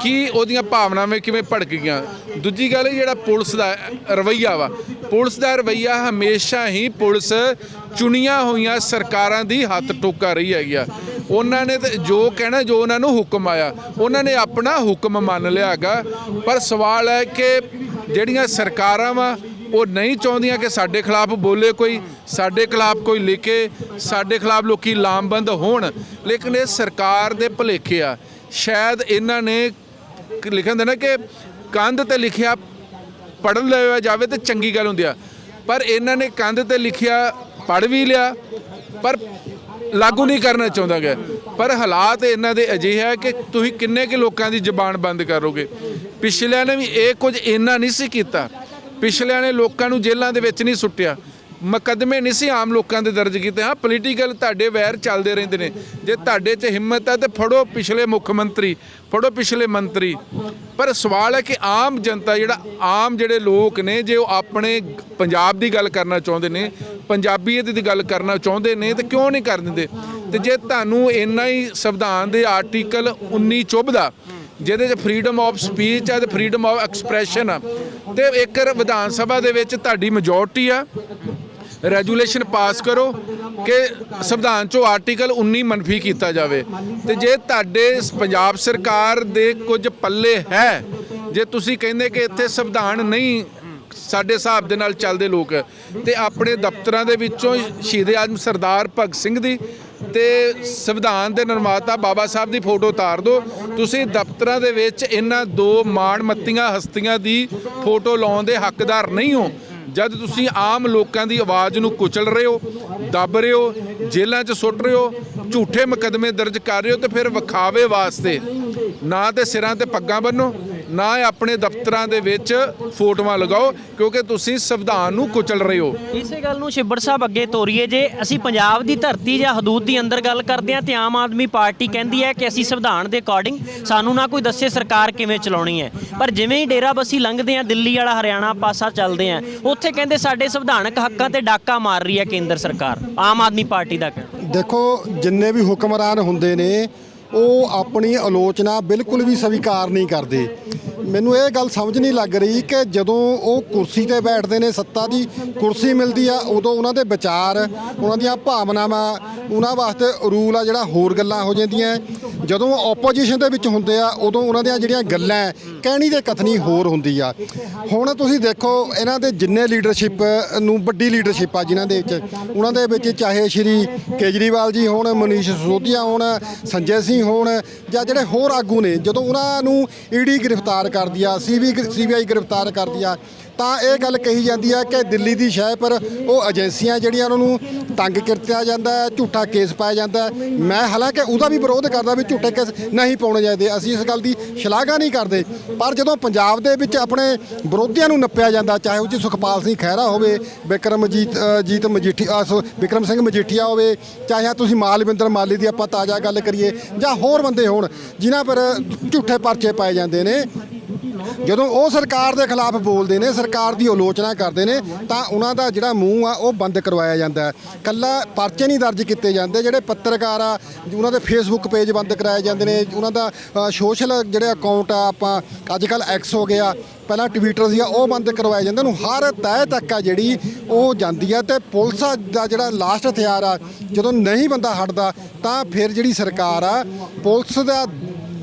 Speaker 4: ਕੀ ਉਹਦੀਆਂ ਭਾਵਨਾਵਾਂ ਕਿਵੇਂ ਭੜਕ ਗਈਆਂ ਦੂਜੀ ਗੱਲ ਇਹ ਜਿਹੜਾ ਪੁਲਿਸ ਦਾ ਰਵਈਆ ਵਾ, ਪੁਲਿਸ ਦਾ ਰਵਈਆ ਹਮੇਸ਼ਾ ਹੀ ਪੁਲਿਸ ਚੁਣੀਆਂ ਹੋਈਆਂ ਸਰਕਾਰਾਂ ਦੀ ਹੱਥ ਟੋਕਾ ਰਹੀ ਹੈਗੀ ਆ। ਉਹਨਾਂ ਨੇ ਤੇ ਜੋ ਕਹਿਣਾ, ਜੋ ਉਹਨਾਂ ਨੂੰ ਹੁਕਮ ਆਇਆ, ਉਹਨਾਂ ਨੇ ਆਪਣਾ ਹੁਕਮ ਮੰਨ ਲਿਆ ਹੈਗਾ। ਪਰ ਸਵਾਲ ਹੈ ਕਿ ਜਿਹੜੀਆਂ ਸਰਕਾਰਾਂ ਵਾ, ਉਹ ਨਹੀਂ ਚਾਹੁੰਦੀਆਂ ਕਿ ਸਾਡੇ ਖਿਲਾਫ ਬੋਲੇ ਕੋਈ, ਸਾਡੇ ਖਿਲਾਫ ਕੋਈ ਲਿਖੇ, ਸਾਡੇ ਖਿਲਾਫ ਲੋਕੀ ਲਾਮਬੰਦ ਹੋਣ। ਲੇਕਿਨ ਇਹ ਸਰਕਾਰ ਦੇ ਭੁਲੇਖੇ ਆ। ਸ਼ਾਇਦ ਇਹਨਾਂ ਨੇ ਲਿਖਣ ਦੇ ਨਾ ਕਿ ਕੰਧ ਤੇ ਲਿਖਿਆ ਪੜ੍ਹ ਲਿਆ ਜਾਵੇ ਤੇ ਚੰਗੀ ਗੱਲ ਹੁੰਦੀ ਆ। ਪਰ ਇਹਨਾਂ ਨੇ ਕੰਧ ਤੇ ਲਿਖਿਆ ਪੜ੍ਹ ਵੀ ਲਿਆ, ਪਰ ਲਾਗੂ ਨਹੀਂ ਕਰਨਾ ਚਾਹੁੰਦਾ ਗਿਆ ਪਰ ਹਾਲਾਤ ਇਹਨਾਂ ਦੇ ਅਜਿਹੇ ਹੈ ਕਿ ਤੁਸੀਂ ਕਿੰਨੇ ਕਿ ਲੋਕਾਂ ਦੀ ਜ਼ਬਾਨ ਬੰਦ ਕਰੋਗੇ। ਪਿਛਲਿਆਂ ਨੇ ਵੀ ਇਹ ਕੁਝ ਇੰਨਾ ਨਹੀਂ ਸੀ ਕੀਤਾ। ਪਿਛਲਿਆਂ ਨੇ ਲੋਕਾਂ ਨੂੰ ਜੇਲ੍ਹਾਂ ਦੇ ਵਿੱਚ ਨਹੀਂ ਸੁੱਟਿਆ। ਮੁਕਦਮੇ ਨਹੀਂ ਸੀ ਆਮ ਲੋਕਾਂ ਦੇ ਦਰਜ ਕੀਤੇ। ਹਾਂ ਪੋਲੀਟੀਕਲ ਤੁਹਾਡੇ ਵੈਰ ਚੱਲਦੇ ਰਹਿੰਦੇ ਨੇ। ਜੇ ਤੁਹਾਡੇ 'ਚ ਹਿੰਮਤ ਹੈ ਤੇ ਫੜੋ ਪਿਛਲੇ ਮੁੱਖ ਮੰਤਰੀ, ਫੜੋ ਪਿਛਲੇ ਮੰਤਰੀ। ਪਰ ਸਵਾਲ ਹੈ ਕਿ ਆਮ ਜਨਤਾ ਜਿਹੜਾ, ਆਮ ਜਿਹੜੇ ਲੋਕ ਨੇ, ਜੇ ਉਹ ਆਪਣੇ ਪੰਜਾਬ ਦੀ ਗੱਲ ਕਰਨਾ ਚਾਹੁੰਦੇ ਨੇ, ਪੰਜਾਬੀਅਤ ਦੀ ਗੱਲ ਕਰਨਾ ਚਾਹੁੰਦੇ ਨੇ, ਤਾਂ ਕਿਉਂ ਨਹੀਂ ਕਰ ਦਿੰਦੇ? ਤੇ ਜੇ ਤੁਹਾਨੂੰ ਇੰਨਾ ਹੀ ਸੰਵਿਧਾਨ ਦੇ ਆਰਟੀਕਲ 19 ਚੁੱਭਦਾ ਜਿਹਦੇ 'ਚ ਫਰੀडम ਆਫ ਸਪੀਚ ਹੈ ਤੇ ਫਰੀडम ਆਫ ਐਕਸਪ੍ਰੈਸ਼ਨ ਆ, ਤੇ ਇੱਕ ਵਿਧਾਨ ਸਭਾ ਦੇ ਵਿੱਚ ਤੁਹਾਡੀ ਮੈਜੋਰਟੀ ਆ ਰੈਜੂਲੇਸ਼ਨ ਪਾਸ ਕਰੋ ਕਿ ਸੰਵਿਧਾਨ ਚੋਂ ਆਰਟੀਕਲ 19 ਮਨਫੀ ਕੀਤਾ ਜਾਵੇ। ਤੇ ਜੇ ਤੁਹਾਡੇ ਪੰਜਾਬ ਸਰਕਾਰ ਦੇ ਕੁਝ ਪੱਲੇ ਹੈ, ਜੇ ਤੁਸੀਂ ਕਹਿੰਦੇ ਕਿ ਇੱਥੇ ਸੰਵਿਧਾਨ ਨਹੀਂ ਸਾਡੇ ਹਿਸਾਬ ਦੇ ਨਾਲ ਚੱਲਦੇ ਲੋਕ, ਤੇ ਆਪਣੇ ਦਫ਼ਤਰਾਂ ਦੇ ਵਿੱਚੋਂ ਸ਼ਹੀਦ ਆਜ਼ਮ ਸਰਦਾਰ ਭਗਤ ਸਿੰਘ ਦੀ ਤੇ ਸੰਵਿਧਾਨ ਦੇ ਨਿਰਮਾਤਾ ਬਾਬਾ ਸਾਹਿਬ ਦੀ ਫੋਟੋ ਉਤਾਰ ਦਿਓ। ਤੁਸੀਂ ਦਫ਼ਤਰਾਂ ਦੇ ਵਿੱਚ ਇਹਨਾਂ ਦੋ ਮਾਣ ਮੱਤੀਆਂ ਹਸਤੀਆਂ ਦੀ ਫੋਟੋ ਲਾਉਣ ਦੇ ਹੱਕਦਾਰ ਨਹੀਂ ਹੋ। ਜਦ ਤੁਸੀਂ ਆਮ ਲੋਕਾਂ ਦੀ ਆਵਾਜ਼ ਨੂੰ ਕੁਚਲ ਰਹੇ ਹੋ, ਦੱਬ ਰਹੇ ਹੋ, ਜੇਲ੍ਹਾਂ 'ਚ ਸੁੱਟ ਰਹੇ ਹੋ, ਝੂਠੇ ਮੁਕੱਦਮੇ ਦਰਜ ਕਰ ਰਹੇ ਹੋ, ਤੇ ਫਿਰ ਵਿਖਾਵੇ ਵਾਸਤੇ ਨਾ ਤੇ ਸਿਰਾਂ ਤੇ ਪੱਗਾਂ ਬੰਨੋ ਨਾ ਆਪਣੇ ਦਫ਼ਤਰਾਂ ਦੇ ਵਿੱਚ ਫੋਟੋਆਂ ਲਗਾਓ ਕਿਉਂਕਿ ਤੁਸੀਂ ਸੰਵਿਧਾਨ ਨੂੰ ਕੁਚਲ ਰਹੇ ਹੋ।
Speaker 1: ਇਸੇ ਗੱਲ ਨੂੰ ਛਿੱਬੜ ਸਾਹਿਬ ਅੱਗੇ ਤੋਰੀਏ ਜੇ ਅਸੀਂ ਪੰਜਾਬ ਦੀ ਧਰਤੀ ਜਾਂ ਹਦੂਦ ਦੀ ਅੰਦਰ ਗੱਲ ਕਰਦੇ ਹਾਂ ਤੇ ਆਮ ਆਦਮੀ ਪਾਰਟੀ ਕਹਿੰਦੀ ਹੈ ਕਿ ਅਸੀਂ ਸੰਵਿਧਾਨ ਦੇ ਅਕੋਰਡਿੰਗ ਸਾਨੂੰ ਨਾ ਕੋਈ ਦੱਸੇ ਸਰਕਾਰ ਕਿਵੇਂ ਚਲਾਉਣੀ ਹੈ। ਪਰ ਜਿਵੇਂ ਹੀ ਡੇਰਾ ਬੱਸੀ ਲੰਘਦੇ ਆ ਦਿੱਲੀ ਵਾਲਾ ਹਰਿਆਣਾ ਪਾਸਾ ਚੱਲਦੇ ਆ ਉੱਥੇ ਕਹਿੰਦੇ ਸਾਡੇ ਸੰਵਿਧਾਨਕ ਹੱਕਾਂ ਤੇ ਡਾਕਾ ਮਾਰ ਰਹੀ ਹੈ ਕੇਂਦਰ ਸਰਕਾਰ। ਆਮ ਆਦਮੀ ਪਾਰਟੀ ਦਾ ਕਹਿਣਾ।
Speaker 3: ਦੇਖੋ ਜਿੰਨੇ ਵੀ ਹੁਕਮਰਾਨ ਹੁੰਦੇ ਨੇ ਉਹ ਆਪਣੀ ਆਲੋਚਨਾ ਬਿਲਕੁਲ ਵੀ ਸਵੀਕਾਰ ਨਹੀਂ ਕਰਦੇ। ਮੈਨੂੰ ਇਹ ਗੱਲ ਸਮਝ ਨਹੀਂ ਲੱਗ ਰਹੀ ਕਿ ਜਦੋਂ ਉਹ ਕੁਰਸੀ ਤੇ ਬੈਠਦੇ ਨੇ, ਸੱਤਾ ਦੀ ਕੁਰਸੀ ਮਿਲਦੀ ਆ, ਉਦੋਂ ਉਹਨਾਂ ਦੇ ਵਿਚਾਰ, ਉਹਨਾਂ ਦੀਆਂ ਭਾਵਨਾਵਾਂ, ਉਹਨਾਂ ਵਾਸਤੇ ਰੂਲ ਆ ਜਿਹੜਾ ਹੋਰ ਗੱਲਾਂ ਹੋ ਜਾਂਦੀਆਂ। ਜਦੋਂ ਆਪੋਜੀਸ਼ਨ ਦੇ ਵਿੱਚ ਹੁੰਦੇ ਆ, ਉਦੋਂ ਉਹਨਾਂ ਦੀਆਂ ਜਿਹੜੀਆਂ ਗੱਲਾਂ ਕਹਿਣੀ ਤੇ ਕਥਨੀ ਹੋਰ ਹੁੰਦੀ ਆ। ਹੁਣ ਤੁਸੀਂ ਦੇਖੋ, ਇਹਨਾਂ ਦੇ ਜਿੰਨੇ ਲੀਡਰਸ਼ਿਪ ਨੂੰ ਵੱਡੀ ਲੀਡਰਸ਼ਿਪ ਆ ਜਿਨ੍ਹਾਂ ਦੇ ਵਿੱਚ, ਉਹਨਾਂ ਦੇ ਵਿੱਚ ਚਾਹੇ ਸ਼੍ਰੀ ਕੇਜਰੀਵਾਲ ਜੀ ਹੋਣ, ਮਨੀਸ਼ ਸਿਸੋਦੀਆ ਹੋਣ, ਸੰਜੇ ਸਿੰਘ ਹੋਣ, ਜਾਂ ਜਿਹੜੇ ਹੋਰ ਆਗੂ ਨੇ, ਜਦੋਂ ਉਹਨਾਂ ਨੂੰ ਈਡੀ ਗ੍ਰਿਫਤਾਰ ਕਰਦੀ ਆ ਸੀਬੀ ਸੀਬੀਆਈ ਗ੍ਰਿਫਤਾਰ ਕਰਦੀ ਆ। ਤਾਂ ਇਹ ਗੱਲ ਕਹੀ ਜਾਂਦੀ ਹੈ ਕਿ ਦਿੱਲੀ ਦੀ ਸ਼ਹਿ ਪਰ ਉਹ ਏਜੰਸੀਆਂ ਜਿਹੜੀਆਂ ਉਹਨਾਂ ਨੂੰ ਤੰਗ ਕੀਤਾ ਜਾਂਦਾ ਹੈ ਝੂਠਾ ਕੇਸ ਪਾਇਆ ਜਾਂਦਾ ਹੈ। ਮੈਂ ਹਾਲਾਂਕਿ ਉਹਦਾ ਵੀ ਵਿਰੋਧ ਕਰਦਾ ਵੀ ਝੂਠੇ ਕੇਸ ਨਹੀਂ ਪਾਉਣੇ ਚਾਹੀਦੇ। ਅਸੀਂ ਇਸ ਗੱਲ ਦੀ ਸ਼ਲਾਘਾ ਨਹੀਂ ਕਰਦੇ। ਪਰ ਜਦੋਂ ਪੰਜਾਬ ਦੇ ਵਿੱਚ ਆਪਣੇ ਵਿਰੋਧੀਆਂ ਨੂੰ ਨੱਪਿਆ ਜਾਂਦਾ ਚਾਹੇ ਉਹ 'ਚ ਸੁਖਪਾਲ ਸਿੰਘ ਖਹਿਰਾ ਹੋਵੇ ਵਿਕਰਮਜੀਤ ਅ, ਜੀਤ ਮਜੀਠੀ ਸੋ ਵਿਕਰਮ ਸਿੰਘ ਮਜੀਠੀਆ ਹੋਵੇ ਚਾਹੇ ਤੁਸੀਂ ਮਾਲਵਿੰਦਰ ਮਾਲੀ ਦੀ ਆਪਾਂ ਤਾਜ਼ਾ ਗੱਲ ਕਰੀਏ ਜਾਂ ਹੋਰ ਬੰਦੇ ਹੋਣ ਜਿਨ੍ਹਾਂ ਪਰ ਝੂਠੇ ਪਰਚੇ ਪਾਏ ਜਾਂਦੇ ਨੇ ਜਦੋਂ ਉਹ ਸਰਕਾਰ ਦੇ ਖਿਲਾਫ ਬੋਲਦੇ ਨੇ, ਸਰਕਾਰ ਦੀ ਆਲੋਚਨਾ ਕਰਦੇ ਨੇ, ਤਾਂ ਉਹਨਾਂ ਦਾ ਜਿਹੜਾ ਮੂੰਹ ਆ, ਉਹ ਬੰਦ ਕਰਵਾਇਆ ਜਾਂਦਾ ਹੈ। ਕੱਲਾ ਪਰਚੇ ਨਹੀਂ ਦਰਜ ਕੀਤੇ ਜਾਂਦੇ, ਜਿਹੜੇ ਪੱਤਰਕਾਰ ਆ, ਉਹਨਾਂ ਦੇ ਫੇਸਬੁੱਕ ਪੇਜ ਬੰਦ ਕਰਾਏ ਜਾਂਦੇ ਨੇ। ਉਹਨਾਂ ਦਾ ਸੋਸ਼ਲ ਜਿਹੜੇ ਅਕਾਊਂਟ ਆ, ਆਪਾਂ ਅੱਜ ਕੱਲ ਐਕਸ ਹੋ ਗਿਆ, ਪਹਿਲਾਂ ਟਵਿੱਟਰ ਸੀਗਾ ਉਹ ਬੰਦ ਕਰਵਾਇਆ ਜਾਂਦਾ। ਨੂੰ ਹਰ ਤਹਿ ਤੱਕ ਆ ਜਿਹੜੀ ਉਹ ਜਾਂਦੀ ਆ ਤੇ ਪੁਲਿਸ ਦਾ ਜਿਹੜਾ ਲਾਸਟ ਹਥਿਆਰ ਆ, ਜਦੋਂ ਨਹੀਂ ਬੰਦਾ ਹਟਦਾ, ਤਾਂ ਫਿਰ ਜਿਹੜੀ ਸਰਕਾਰ ਆ, ਪੁਲਿਸ ਦਾ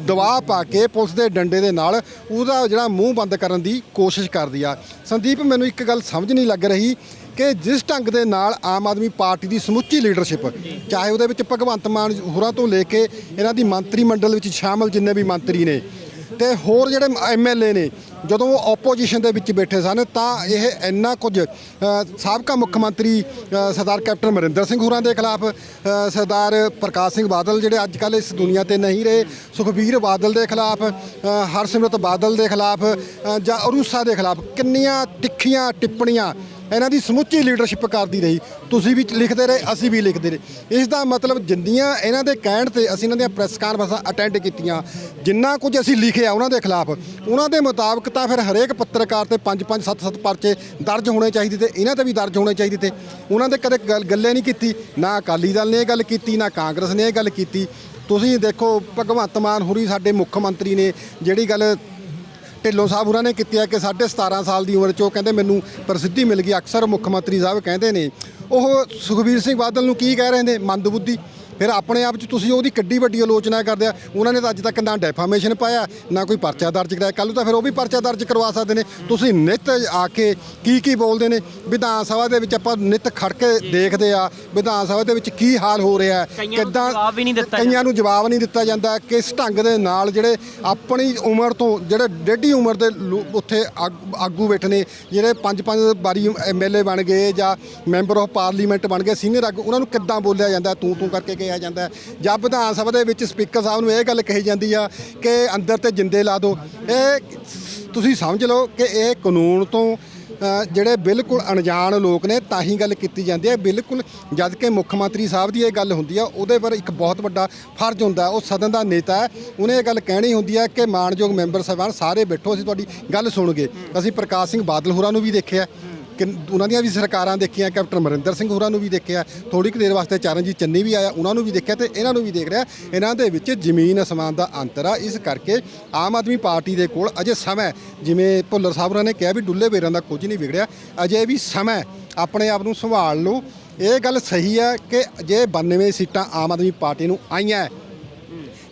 Speaker 3: ਦਬਾਅ ਪਾ ਕੇ ਪੁਲਿਸ ਦੇ ਡੰਡੇ ਦੇ ਨਾਲ ਉਹਦਾ ਜਿਹੜਾ ਮੂੰਹ ਬੰਦ ਕਰਨ ਦੀ ਕੋਸ਼ਿਸ਼ ਕਰਦੀ ਆ। ਸੰਦੀਪ, ਮੈਨੂੰ ਇੱਕ ਗੱਲ ਸਮਝ ਨਹੀਂ ਲੱਗ ਰਹੀ ਕਿ ਜਿਸ ਢੰਗ ਦੇ ਨਾਲ ਆਮ ਆਦਮੀ ਪਾਰਟੀ ਦੀ ਸਮੁੱਚੀ ਲੀਡਰਸ਼ਿਪ, ਚਾਹੇ ਉਹਦੇ ਵਿੱਚ ਭਗਵੰਤ ਮਾਨ ਹੋਰਾਂ ਤੋਂ ਲੈ ਕੇ ਇਹਨਾਂ ਦੀ ਮੰਤਰੀ ਮੰਡਲ ਵਿੱਚ ਸ਼ਾਮਲ ਜਿੰਨੇ ਵੀ ਮੰਤਰੀ ਨੇ ਤੇ ਹੋਰ ਜਿਹੜੇ ਐਮਐਲਏ ਨੇ ਜਦੋਂ ਉਹ ਆਪੋਜੀਸ਼ਨ ਦੇ ਵਿੱਚ ਬੈਠੇ ਸਨ, ਤਾਂ ਇਹ ਇੰਨਾ ਕੁਝ ਸਾਬਕਾ ਮੁੱਖ ਮੰਤਰੀ ਸਰਦਾਰ ਕੈਪਟਨ ਅਮਰਿੰਦਰ ਸਿੰਘ ਹੋਰਾਂ ਦੇ ਖਿਲਾਫ ਸਰਦਾਰ ਪ੍ਰਕਾਸ਼ ਸਿੰਘ ਬਾਦਲ ਜਿਹੜੇ ਅੱਜ ਕੱਲ੍ਹ ਇਸ ਦੁਨੀਆ ਤੇ ਨਹੀਂ ਰਹੇ, ਸੁਖਬੀਰ ਬਾਦਲ ਦੇ ਖਿਲਾਫ ਹਰਸਿਮਰਤ ਬਾਦਲ ਦੇ ਖਿਲਾਫ ਜਾਂ ਅਰੂਸਾ ਦੇ ਖਿਲਾਫ, ਕਿੰਨੀਆਂ ਤਿੱਖੀਆਂ ਟਿੱਪਣੀਆਂ ਇਹਨਾਂ ਦੀ ਸਮੁੱਚੀ ਲੀਡਰਸ਼ਿਪ ਕਰਦੀ ਰਹੀ। ਤੁਸੀਂ ਵੀ ਲਿਖਦੇ ਰਹੇ, ਅਸੀਂ ਵੀ ਲਿਖਦੇ ਰਹੇ। ਇਸ ਦਾ ਮਤਲਬ ਜਿੰਨੀਆਂ ਇਹਨਾਂ ਦੇ ਕਹਿਣ ਤੇ ਅਸੀਂ ਇਹਨਾਂ ਦੀਆਂ ਪ੍ਰੈਸ ਕਾਨਫਰੰਸਾਂ ਅਟੈਂਡ ਕੀਤੀਆਂ, ਜਿੰਨਾ ਕੁਝ ਅਸੀਂ ਲਿਖਿਆ ਉਹਨਾਂ ਦੇ ਖਿਲਾਫ, ਉਹਨਾਂ ਦੇ ਮੁਤਾਬਕ ਤਾਂ ਫਿਰ ਹਰੇਕ ਪੱਤਰਕਾਰ ਤੇ 5 5 7 7 ਪਰਚੇ ਦਰਜ ਹੋਣੇ ਚਾਹੀਦੇ ਤੇ ਇਹਨਾਂ ਤੇ ਵੀ ਦਰਜ ਹੋਣੇ ਚਾਹੀਦੇ ਤੇ ਉਹਨਾਂ ਦੇ ਕਦੇ ਗੱਲ ਗੱਲੇ ਨਹੀਂ ਕੀਤੀ, ਨਾ ਅਕਾਲੀ ਦਲ ਨੇ ਇਹ ਗੱਲ ਕੀਤੀ, ਨਾ ਕਾਂਗਰਸ ਨੇ ਇਹ ਗੱਲ ਕੀਤੀ। ਤੁਸੀਂ ਦੇਖੋ, ਭਗਵੰਤ ਮਾਨ ਹੁਰੀ ਸਾਡੇ ਮੁੱਖ ਮੰਤਰੀ ਨੇ, ਜਿਹੜੀ ਗੱਲ ਢਿੱਲੋਂ ਸਾਹਿਬ ਉਹਨਾਂ ਨੇ ਕੀਤੀ ਹੈ ਕਿ ਸਾਢੇ 17 ਸਾਲ ਦੀ ਉਮਰ 'ਚ ਉਹ ਕਹਿੰਦੇ ਮੈਨੂੰ ਪ੍ਰਸਿੱਧੀ ਮਿਲ ਗਈ, ਅਕਸਰ ਮੁੱਖ ਮੰਤਰੀ ਸਾਹਿਬ ਕਹਿੰਦੇ ਨੇ। ਉਹ ਸੁਖਬੀਰ ਸਿੰਘ ਬਾਦਲ ਨੂੰ ਕੀ ਕਹਿ ਰਹੇ ਨੇ? ਮੰਦਬੁੱਧੀ। ਫਿਰ ਆਪਣੇ ਆਪ 'ਚ ਤੁਸੀਂ ਉਹਦੀ ਕਿੱਡੀ ਵੱਡੀ ਆਲੋਚਨਾ ਕਰਦੇ ਆ। ਉਹਨਾਂ ਨੇ ਤਾਂ ਅੱਜ ਤੱਕ ਨਾ ਡੈਫਾਮੇਸ਼ਨ ਪਾਇਆ ਨਾ ਕੋਈ ਪਰਚਾ ਦਰਜ ਕਰਾਇਆ। ਕੱਲ ਤਾਂ ਫਿਰ ਉਹ ਵੀ ਪਰਚਾ ਦਰਜ ਕਰਵਾ ਸਕਦੇ ਨੇ। ਤੁਸੀਂ ਨਿਤ ਆ ਕੇ ਕੀ ਕੀ ਬੋਲਦੇ ਨੇ? ਵਿਧਾਨ ਸਭਾ ਦੇ ਵਿੱਚ ਆਪਾਂ ਨਿਤ ਖੜ ਕੇ ਦੇਖਦੇ ਆ। ਵਿਧਾਨ ਸਭਾ ਦੇ ਵਿੱਚ ਕੀ ਹਾਲ ਹੋ ਰਿਹਾ ਹੈ?
Speaker 1: ਕਈਆਂ ਨੂੰ ਜਵਾਬ ਨਹੀਂ ਦਿੱਤਾ
Speaker 3: ਜਾਂਦਾ। ਕਿਸ ਢੰਗ ਦੇ ਨਾਲ ਜਿਹੜੇ ਆਪਣੀ ਉਮਰ ਤੋਂ ਜਿਹੜੇ ਡੇਢੀ ਉਮਰ ਦੇ ਉੱਥੇ ਆਗ- ਆਗੂ ਬੈਠੇ ਨੇ ਜਿਹੜੇ ਪੰਜ ਪੰਜ ਵਾਰੀ ਐਮਐਲਏ ਬਣ ਗਏ ਜਾਂ ਮੈਂਬਰ ਆਫ ਪਾਰਲੀਮੈਂਟ ਬਣ ਗਏ ਸੀਨੀਅਰ ਆਗੂ ਉਹਨਾਂ ਨੂੰ ਕਿੱਦਾਂ ਬੋਲਿਆ ਜਾਂਦਾ? ਤੂੰ ਤੂੰ ਕਰਕੇ ਕਿਹਾ ਜਾਂਦਾ ਜਾਂ ਵਿਧਾਨ ਸਭਾ ਦੇ ਵਿੱਚ ਸਪੀਕਰ ਸਾਹਿਬ ਨੂੰ ਇਹ ਗੱਲ ਕਹੀ ਜਾਂਦੀ ਆ ਕਿ ਅੰਦਰ ਤੇ ਜਿੰਦੇ ਲਾ ਦਿਓ। ਇਹ ਤੁਸੀਂ ਸਮਝ ਲਓ ਕਿ ਇਹ ਕਾਨੂੰਨ ਤੋਂ ਜਿਹੜੇ ਬਿਲਕੁਲ ਅਣਜਾਣ ਲੋਕ ਨੇ, ਤਾਂ ਹੀ ਗੱਲ ਕੀਤੀ ਜਾਂਦੀ ਹੈ। ਬਿਲਕੁਲ, ਜਦ ਕਿ ਮੁੱਖ ਮੰਤਰੀ ਸਾਹਿਬ ਦੀ ਇਹ ਗੱਲ ਹੁੰਦੀ ਆ, ਉਹਦੇ ਪਰ ਇੱਕ ਬਹੁਤ ਵੱਡਾ ਫਰਜ਼ ਹੁੰਦਾ ਉਹ ਸਦਨ ਦਾ ਨੇਤਾ ਹੈ। ਉਹਨੇ ਇਹ ਗੱਲ ਕਹਿਣੀ ਹੁੰਦੀ ਹੈ ਕਿ ਮਾਨਯੋਗ ਮੈਂਬਰ ਸਾਹਿਬਾਨ ਸਾਰੇ ਬੈਠੋ, ਅਸੀਂ ਤੁਹਾਡੀ ਗੱਲ ਸੁਣਗੇ। ਅਸੀਂ ਪ੍ਰਕਾਸ਼ ਸਿੰਘ ਬਾਦਲ ਹੋਰਾਂ ਨੂੰ ਵੀ ਦੇਖਿਆ। ਕਿ ਉਹਨਾਂ ਦੀਆਂ ਵੀ ਸਰਕਾਰਾਂ ਦੇਖੀਆਂ, ਕੈਪਟਨ ਅਮਰਿੰਦਰ ਸਿੰਘ ਹੋਰਾਂ ਨੂੰ ਵੀ ਦੇਖਿਆ ਥੋੜੀ ਕੁ ਦੇਰ ਵਾਸਤੇ ਚਰਨਜੀਤ ਚੰਨੀ ਵੀ ਆਇਆ, ਉਹਨਾਂ ਨੂੰ ਵੀ ਦੇਖਿਆ ਤੇ ਇਹਨਾਂ ਨੂੰ ਵੀ ਦੇਖ ਰਿਹਾ। ਇਹਨਾਂ ਦੇ ਵਿੱਚ ਜ਼ਮੀਨ ਅਸਮਾਨ ਦਾ ਅੰਤਰ ਆ, ਇਸ ਕਰਕੇ ਆਮ ਆਦਮੀ ਪਾਰਟੀ ਦੇ ਕੋਲ ਅਜੇ ਸਮਾਂ ਜਿਵੇਂ ਭੁੱਲਰ ਸਾਹਿਬ ਹੋਰਾਂ ਨੇ ਕਿਹਾ ਵੀ ਡੁੱਲੇ ਬੇਰਾਂ ਦਾ ਕੁਝ ਨਹੀਂ ਵਿਗੜਿਆ, ਅਜੇ ਵੀ ਸਮਾਂ ਆਪਣੇ ਆਪ ਨੂੰ ਸੰਭਾਲ ਲਓ। ਇਹ ਗੱਲ ਸਹੀ ਹੈ ਕਿ ਜੇ 92 ਸੀਟਾਂ ਆਮ ਆਦਮੀ ਪਾਰਟੀ ਨੂੰ ਆਈਆਂ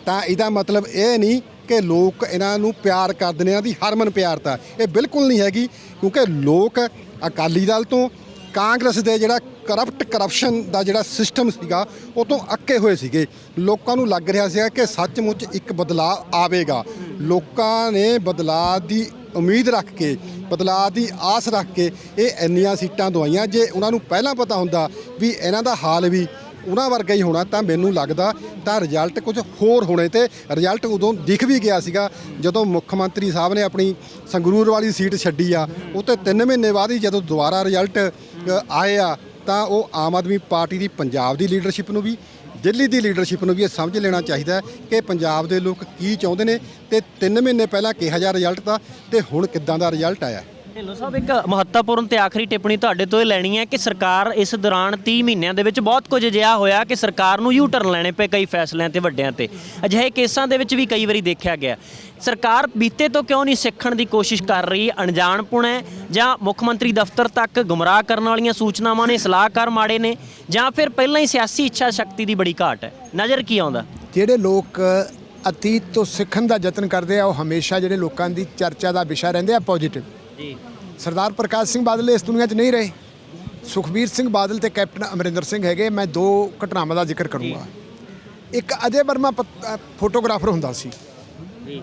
Speaker 3: ਤਾਂ ਇਹਦਾ ਮਤਲਬ ਇਹ ਨਹੀਂ ਕਿ ਲੋਕ ਇਹਨਾਂ ਨੂੰ ਪਿਆਰ ਕਰਦੇ ਨੇ, ਇਹਨਾਂ ਦੀ ਹਰਮਨ ਪਿਆਰਤਾ। ਇਹ ਬਿਲਕੁਲ ਨਹੀਂ ਹੈਗੀ, ਕਿਉਂਕਿ ਲੋਕ ਅਕਾਲੀ ਦਲ ਤੋਂ ਕਾਂਗਰਸ ਦੇ ਜਿਹੜਾ ਕਰਪਟ ਕਰਪਸ਼ਨ ਦਾ ਜਿਹੜਾ ਸਿਸਟਮ ਸੀਗਾ, ਉਹ ਤੋਂ ਅੱਕੇ ਹੋਏ ਸੀਗੇ। ਲੋਕਾਂ ਨੂੰ ਲੱਗ ਰਿਹਾ ਸੀਗਾ ਕਿ ਸੱਚਮੁੱਚ ਇੱਕ ਬਦਲਾਅ ਆਵੇਗਾ। ਲੋਕਾਂ ਨੇ ਬਦਲਾਅ ਦੀ ਉਮੀਦ ਰੱਖ ਕੇ, ਬਦਲਾਅ ਦੀ ਆਸ ਰੱਖ ਕੇ ਇਹ ਇੰਨੀਆਂ ਸੀਟਾਂ ਦਵਾਈਆਂ। ਜੇ ਉਹਨਾਂ ਨੂੰ ਪਹਿਲਾਂ ਪਤਾ ਹੁੰਦਾ ਵੀ ਇਹਨਾਂ ਦਾ ਹਾਲ ਵੀ ਉਹਨਾਂ ਵਰਗਾ ਹੀ ਹੋਣਾ ਤਾਂ ਮੈਨੂੰ ਲੱਗਦਾ ਤਾਂ ਰਿਜ਼ਲਟ ਕੁਝ ਹੋਰ ਹੋਣੇ ਤੇ ਰਿਜ਼ਲਟ ਉਦੋਂ ਦਿਖ ਵੀ ਗਿਆ ਸੀਗਾ, ਜਦੋਂ ਮੁੱਖ ਮੰਤਰੀ ਸਾਹਿਬ ਨੇ ਆਪਣੀ ਸੰਗਰੂਰ ਵਾਲੀ ਸੀਟ ਛੱਡੀ ਆ ਉਹ ਤੇ 3 ਮਹੀਨੇ ਬਾਅਦ ਹੀ ਜਦੋਂ ਦੁਬਾਰਾ ਰਿਜ਼ਲਟ ਆਏ ਆ, ਤਾਂ ਉਹ ਆਮ ਆਦਮੀ ਪਾਰਟੀ ਦੀ ਪੰਜਾਬ ਦੀ ਲੀਡਰਸ਼ਿਪ ਨੂੰ ਵੀ, ਦਿੱਲੀ ਦੀ ਲੀਡਰਸ਼ਿਪ ਨੂੰ ਵੀ ਇਹ ਸਮਝ ਲੈਣਾ ਚਾਹੀਦਾ ਕਿ ਪੰਜਾਬ ਦੇ ਲੋਕ ਕੀ ਚਾਹੁੰਦੇ ਨੇ ਤੇ 3 ਮਹੀਨੇ ਪਹਿਲਾਂ ਕਿਹਾ ਜਾ ਰਿਜ਼ਲਟ ਦਾ ਤੇ ਹੁਣ ਕਿੱਦਾਂ ਦਾ ਰਿਜ਼ਲਟ ਆਇਆ।
Speaker 1: ਢਿੱਲੋਂ ਸਾਹਿਬ, ਇੱਕ ਮਹੱਤਵਪੂਰਨ ਤੇ ਆਖਰੀ ਟਿੱਪਣੀ ਤੁਹਾਡੇ ਤੋਂ ਇਹ ਲੈਣੀ ਹੈ ਕਿ ਸਰਕਾਰ ਇਸ ਦੌਰਾਨ 30 ਮਹੀਨਿਆਂ ਦੇ ਵਿੱਚ ਬਹੁਤ ਕੁਝ ਅਜਿਹਾ ਹੋਇਆ ਕਿ ਸਰਕਾਰ ਨੂੰ ਯੂ ਟਰਨ ਲੈਣੇ ਪਏ ਕਈ ਫੈਸਲਿਆਂ ਤੇ ਵੱਡਿਆਂ ਤੇ। ਅਜਿਹੇ ਕੇਸਾਂ ਦੇ ਵਿੱਚ ਵੀ ਕਈ ਵਾਰੀ ਦੇਖਿਆ ਗਿਆ। ਸਰਕਾਰ ਬੀਤੇ ਤੋਂ ਕਿਉਂ ਨਹੀਂ ਸਿੱਖਣ ਦੀ ਕੋਸ਼ਿਸ਼ ਕਰ ਰਹੀ? ਅਣਜਾਣਪੁਣ ਹੈ ਜਾਂ ਮੁੱਖ ਮੰਤਰੀ ਦਫ਼ਤਰ ਤੱਕ ਗੁੰਮਰਾਹ ਕਰਨ ਵਾਲੀਆਂ ਸੂਚਨਾਵਾਂ ਨੇ, ਸਲਾਹਕਾਰ ਮਾੜੇ ਨੇ ਜਾਂ ਫਿਰ ਪਹਿਲਾਂ ਹੀ ਸਿਆਸੀ ਇੱਛਾ ਸ਼ਕਤੀ ਦੀ ਬੜੀ ਘਾਟ ਹੈ? ਨਜ਼ਰ ਕੀ ਆਉਂਦਾ?
Speaker 2: ਜਿਹੜੇ ਲੋਕ ਅਤੀਤ ਤੋਂ ਸਿੱਖਣ ਦਾ ਯਤਨ ਕਰਦੇ ਆ, ਉਹ ਹਮੇਸ਼ਾ ਜਿਹੜੇ ਲੋਕਾਂ ਦੀ ਚਰਚਾ ਦਾ ਵਿਸ਼ਾ ਰਹਿੰਦੇ ਆ ਪੋਜ਼ਿਟਿਵ
Speaker 1: ਜੀ।
Speaker 2: ਸਰਦਾਰ ਪ੍ਰਕਾਸ਼ ਸਿੰਘ ਬਾਦਲ ਇਸ ਦੁਨੀਆ 'ਚ ਨਹੀਂ ਰਹੇ। ਸੁਖਬੀਰ ਸਿੰਘ ਬਾਦਲ ਤੇ ਕੈਪਟਨ ਅਮਰਿੰਦਰ ਸਿੰਘ ਹੈਗੇ ਮੈਂ ਦੋ ਘਟਨਾਵਾਂ ਦਾ ਜ਼ਿਕਰ ਕਰੂੰਗਾ। ਇੱਕ ਅਜੇ ਵਰਮਾ ਫੋਟੋਗ੍ਰਾਫਰ ਹੁੰਦਾ ਸੀ।
Speaker 1: ਜੀ।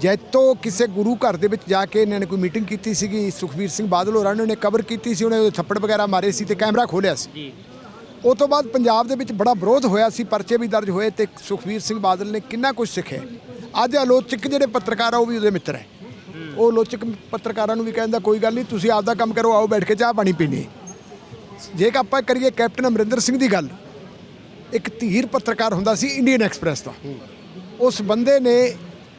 Speaker 2: ਜੈਤੋ ਕਿਸੇ ਗੁਰੂ ਘਰ ਦੇ ਵਿੱਚ ਜਾ ਕੇ ਇਹਨਾਂ ਨੇ ਕੋਈ ਮੀਟਿੰਗ ਕੀਤੀ ਸੀਗੀ ਸੁਖਬੀਰ ਸਿੰਘ ਬਾਦਲ ਹੋਰਾਂ ਨੇ ਕਵਰ ਕੀਤੀ ਸੀ ਉਹਨੇ ਥੱਪੜ ਵਗੈਰਾ ਮਾਰੇ ਸੀ ਤੇ ਕੈਮਰਾ ਖੋਲਿਆ ਸੀ।
Speaker 1: ਜੀ।
Speaker 2: ਉਸ ਤੋਂ ਬਾਅਦ ਪੰਜਾਬ ਦੇ ਵਿੱਚ ਬੜਾ ਵਿਰੋਧ ਹੋਇਆ ਸੀ ਪਰਚੇ ਵੀ ਦਰਜ ਹੋਏ ਤੇ ਸੁਖਬੀਰ ਸਿੰਘ ਬਾਦਲ ਨੇ ਕਿੰਨਾ ਕੁਝ ਸਿੱਖਿਆ। ਅੱਜ ਆਲੋਚਕ ਜਿਹੜੇ ਪੱਤਰਕਾਰ ਆ ਉਹ ਵੀ ਉਹਦੇ ਮਿੱਤਰ ਹੈ। ਉਹ ਆਲੋਚਕ ਪੱਤਰਕਾਰਾਂ ਨੂੰ ਵੀ ਕਹਿੰਦਾ ਕੋਈ ਗੱਲ ਨਹੀਂ ਤੁਸੀਂ ਆਪਦਾ ਕੰਮ ਕਰੋ ਆਓ ਬੈਠ ਕੇ ਚਾਹ ਪਾਣੀ ਪੀਣੀ। ਜੇ ਆਪਾਂ ਕਰੀਏ ਕੈਪਟਨ ਅਮਰਿੰਦਰ ਸਿੰਘ ਦੀ ਗੱਲ ਇੱਕ ਧੀਰ ਪੱਤਰਕਾਰ ਹੁੰਦਾ ਸੀ ਇੰਡੀਅਨ ਐਕਸਪ੍ਰੈਸ ਦਾ ਉਸ ਬੰਦੇ ਨੇ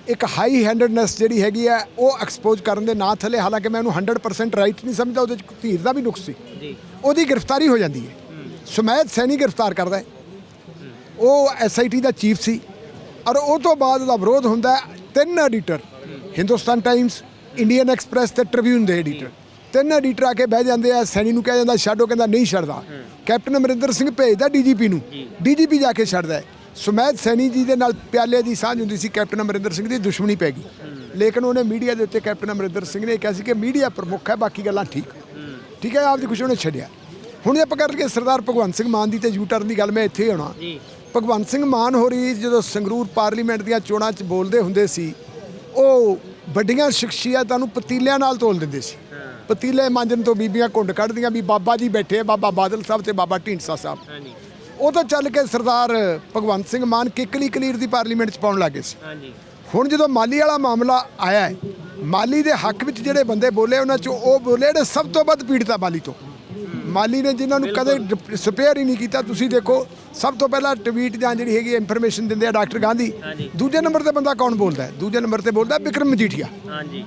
Speaker 2: ਇੱਕ ਹਾਈ ਹੈਂਡਡਨੈਸ ਜਿਹੜੀ ਹੈਗੀ ਆ ਉਹ ਐਕਸਪੋਜ਼ ਕਰਨ ਦੇ ਨਾਂ ਥੱਲੇ ਹਾਲਾਂਕਿ ਮੈਂ ਉਹਨੂੰ 100% ਰਾਈਟ ਨਹੀਂ ਸਮਝਦਾ ਉਹਦੇ ਚ ਧੀਰ ਦਾ ਵੀ ਨੁਕਸ ਸੀ।
Speaker 1: ਜੀ।
Speaker 2: ਉਹਦੀ ਗ੍ਰਿਫਤਾਰੀ ਹੋ ਜਾਂਦੀ ਹੈ। ਸੁਮੈਦ ਸੈਣੀ ਗ੍ਰਿਫਤਾਰ ਕਰਦਾ ਹੈ। ਉਹ ਐਸਆਈਟੀ ਦਾ ਚੀਫ ਸੀ। ਔਰ ਉਹ ਤੋਂ ਬਾਅਦ ਉਹਦਾ ਵਿਰੋਧ ਹੁੰਦਾ ਹੈ ਤਿੰਨ editor. Hindustan Times Indian Express ਤੇ ਟ੍ਰਿਬਿਊਨ ਦੇ ਐਡੀਟਰ ਤਿੰਨ ਐਡੀਟਰ ਆ ਕੇ ਬਹਿ ਜਾਂਦੇ ਆ ਸੈਣੀ ਨੂੰ ਕਿਹਾ ਜਾਂਦਾ ਛੱਡੋ ਕਹਿੰਦਾ ਨਹੀਂ ਛੱਡਦਾ। ਕੈਪਟਨ ਅਮਰਿੰਦਰ ਸਿੰਘ ਭੇਜਦਾ ਡੀਜੀਪੀ ਨੂੰ। ਡੀਜੀਪੀ ਜਾ ਕੇ ਛੱਡਦਾ। ਸੁਮੈਦ ਸੈਣੀ ਜੀ ਦੇ ਨਾਲ ਪਿਆਲੇ ਦੀ ਸਾਂਝ ਹੁੰਦੀ ਸੀ ਕੈਪਟਨ ਅਮਰਿੰਦਰ ਸਿੰਘ ਦੀ ਦੁਸ਼ਮਣੀ ਪੈ ਗਈ। ਲੇਕਿਨ ਉਹਨੇ ਮੀਡੀਆ ਦੇ ਉੱਤੇ ਕੈਪਟਨ ਅਮਰਿੰਦਰ ਸਿੰਘ ਨੇ ਕਿਹਾ ਸੀ ਕਿ ਮੀਡੀਆ ਪ੍ਰਮੁੱਖ ਹੈ ਬਾਕੀ ਗੱਲਾਂ ਠੀਕ। ਠੀਕ ਹੈ ਆਪਦੀ ਖੁਸ਼ੀ ਉਹਨੇ ਛੱਡਿਆ। ਹੁਣ ਆਪਾਂ ਕਰ ਲਈਏ ਸਰਦਾਰ ਭਗਵੰਤ ਸਿੰਘ ਮਾਨ ਦੀ ਤੇ ਯੂ ਟਰਨ ਦੀ ਗੱਲ ਮੈਂ ਇੱਥੇ ਆਉਣਾ। ਭਗਵੰਤ ਸਿੰਘ ਮਾਨ ਹੋਰੀ ਜਦੋਂ ਸੰਗਰੂਰ ਪਾਰਲੀਮੈਂਟ ਦੀਆਂ ਚੋਣਾਂ 'ਚ ਬੋਲਦੇ ਹੁੰਦੇ ਸੀ ਉਹ ਵੱਡੀਆਂ ਸ਼ਖਸੀਅਤਾਂ ਨੂੰ ਪਤੀਲਿਆਂ ਨਾਲ ਤੋਲ ਦਿੰਦੇ ਸੀ। ਪਤੀਲੇ ਮਾਂਜਣ ਤੋਂ ਬੀਬੀਆਂ ਘੁੰਡ ਕੱਢਦੀਆਂ ਵੀ ਬਾਬਾ ਜੀ ਬੈਠੇ ਆ, ਬਾਬਾ ਬਾਦਲ ਸਾਹਿਬ ਤੇ ਬਾਬਾ ਢੀਂਡਸਾ ਸਾਹਿਬ। ਉਹ ਤਾਂ ਚੱਲ ਕੇ ਸਰਦਾਰ ਭਗਵੰਤ ਸਿੰਘ ਮਾਨ ਕਿੱਕਲੀ ਕਲੀਰ ਦੀ ਪਾਰਲੀਮੈਂਟ 'ਚ ਪਾਉਣ ਲੱਗੇ ਸੀ। ਹੁਣ ਜਦੋਂ ਮਾਲੀ ਵਾਲਾ ਮਾਮਲਾ ਆਇਆ ਹੈ ਮਾਲੀ ਦੇ ਹੱਕ ਵਿੱਚ ਜਿਹੜੇ ਬੰਦੇ ਬੋਲੇ ਉਹਨਾਂ 'ਚੋਂ ਉਹ ਬੋਲੇ ਜਿਹੜੇ ਸਭ ਤੋਂ ਵੱਧ ਪੀੜਤ ਮਾਲੀ ਤੋਂ। ਮਾਲੀ ਨੇ ਜਿਨ੍ਹਾਂ ਨੂੰ ਕਦੇ ਸਪੇਅਰ ਹੀ ਨਹੀਂ ਕੀਤਾ ਤੁਸੀਂ ਦੇਖੋ ਸਭ ਤੋਂ ਪਹਿਲਾਂ ਟਵੀਟ ਜਾਂ ਜਿਹੜੀ ਹੈਗੀ ਇਨਫੋਰਮੇਸ਼ਨ ਦਿੰਦੇ ਆ ਡਾਕਟਰ ਗਾਂਧੀ। ਦੂਜੇ ਨੰਬਰ ਤੇ ਬੰਦਾ ਕੌਣ ਬੋਲਦਾ ਹੈ? ਦੂਜੇ ਨੰਬਰ ਤੇ ਬੋਲਦਾ ਵਿਕਰਮ ਮਜੀਠੀਆ।
Speaker 1: ਹਾਂਜੀ।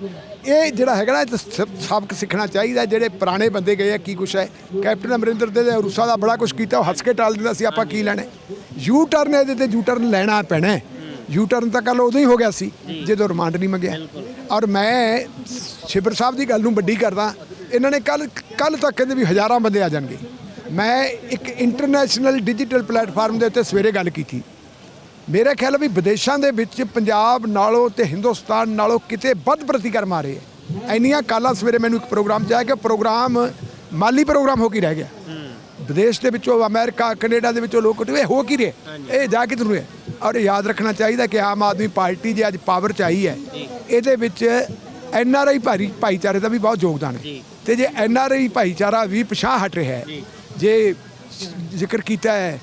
Speaker 2: ਇਹ ਜਿਹੜਾ ਹੈਗਾ ਨਾ ਸਬਕ ਸਿੱਖਣਾ ਚਾਹੀਦਾ ਜਿਹੜੇ ਪੁਰਾਣੇ ਬੰਦੇ ਗਏ ਆ ਕੀ ਕੁਛ ਹੈ। ਕੈਪਟਨ ਅਮਰਿੰਦਰ ਦੇ ਰੂਸਾ ਦਾ ਬੜਾ ਕੁਝ ਕੀਤਾ ਉਹ ਹੱਸ ਕੇ ਟਾਲ ਦਿੰਦਾ ਸੀ ਆਪਾਂ ਕੀ ਲੈਣਾ ਯੂ ਟਰਨ ਇਹਦੇ ਤੇ ਯੂ ਟਰਨ ਲੈਣਾ ਪੈਣਾ। ਯੂ ਟਰਨ ਤਾਂ ਕੱਲ ਉਦੋਂ ਹੀ ਹੋ ਗਿਆ ਸੀ ਜਦੋਂ ਰਿਮਾਂਡ ਨਹੀਂ ਮੰਗਿਆ। ਔਰ ਮੈਂ ਛਿਬਰ ਸਾਹਿਬ ਦੀ ਗੱਲ ਨੂੰ ਵੱਡੀ ਕਰਦਾ ਇਹਨਾਂ ਨੇ ਕੱਲ ਕੱਲ ਤੱਕ ਕਹਿੰਦੇ ਵੀ ਹਜ਼ਾਰਾਂ ਬੰਦੇ ਆ ਜਾਣਗੇ। ਮੈਂ ਇੱਕ ਇੰਟਰਨੈਸ਼ਨਲ ਡਿਜੀਟਲ ਪਲੇਟਫਾਰਮ ਦੇ ਉੱਤੇ ਸਵੇਰੇ ਗੱਲ ਕੀਤੀ। ਮੇਰਾ ਖਿਆਲ ਹੈ ਵੀ ਵਿਦੇਸ਼ਾਂ ਦੇ ਵਿੱਚ ਪੰਜਾਬ ਨਾਲੋਂ ਤੇ ਹਿੰਦੁਸਤਾਨ ਨਾਲੋਂ ਕਿਤੇ ਵੱਧ ਪ੍ਰਤੀਕਰਮ ਆ ਰਹੇ ਹੈ ਇੰਨੀਆਂ ਕਾਲਾਂ ਸਵੇਰੇ ਮੈਨੂੰ ਇੱਕ ਪ੍ਰੋਗਰਾਮ 'ਚ ਆਇਆ ਕਿ ਪ੍ਰੋਗਰਾਮ ਮਾਲੀ ਪ੍ਰੋਗਰਾਮ ਹੋ ਕੇ ਰਹਿ ਗਿਆ। ਵਿਦੇਸ਼ ਦੇ ਵਿੱਚੋਂ ਅਮਰੀਕਾ ਕੈਨੇਡਾ ਦੇ ਵਿੱਚੋਂ ਲੋਕ ਉੱਠੇ ਹੋ ਕੀ ਰਹੇ? ਇਹ ਜਾ ਕਿਧਰ ਨੂੰ ਹੈ? ਔਰ ਯਾਦ ਰੱਖਣਾ ਚਾਹੀਦਾ ਕਿ ਆਮ ਆਦਮੀ ਪਾਰਟੀ ਜੇ ਅੱਜ ਪਾਵਰ 'ਚ ਆਈ ਹੈ। ਇਹਦੇ ਵਿੱਚ ਐਨ ਆਰ ਆਈ ਭਾਰੀ ਭਾਈਚਾਰੇ ਦਾ ਵੀ ਬਹੁਤ ਯੋਗਦਾਨ ਹੈ। ਤੇ ਜੇ ਐਨ ਆਰ ਆਈ ਭਾਈਚਾਰਾ ਵੀ ਪਿਛਾਂ ਹਟ ਰਿਹਾ ਹੈ ਜੇ। ਜ਼ਿਕਰ ਕੀਤਾ ਹੈ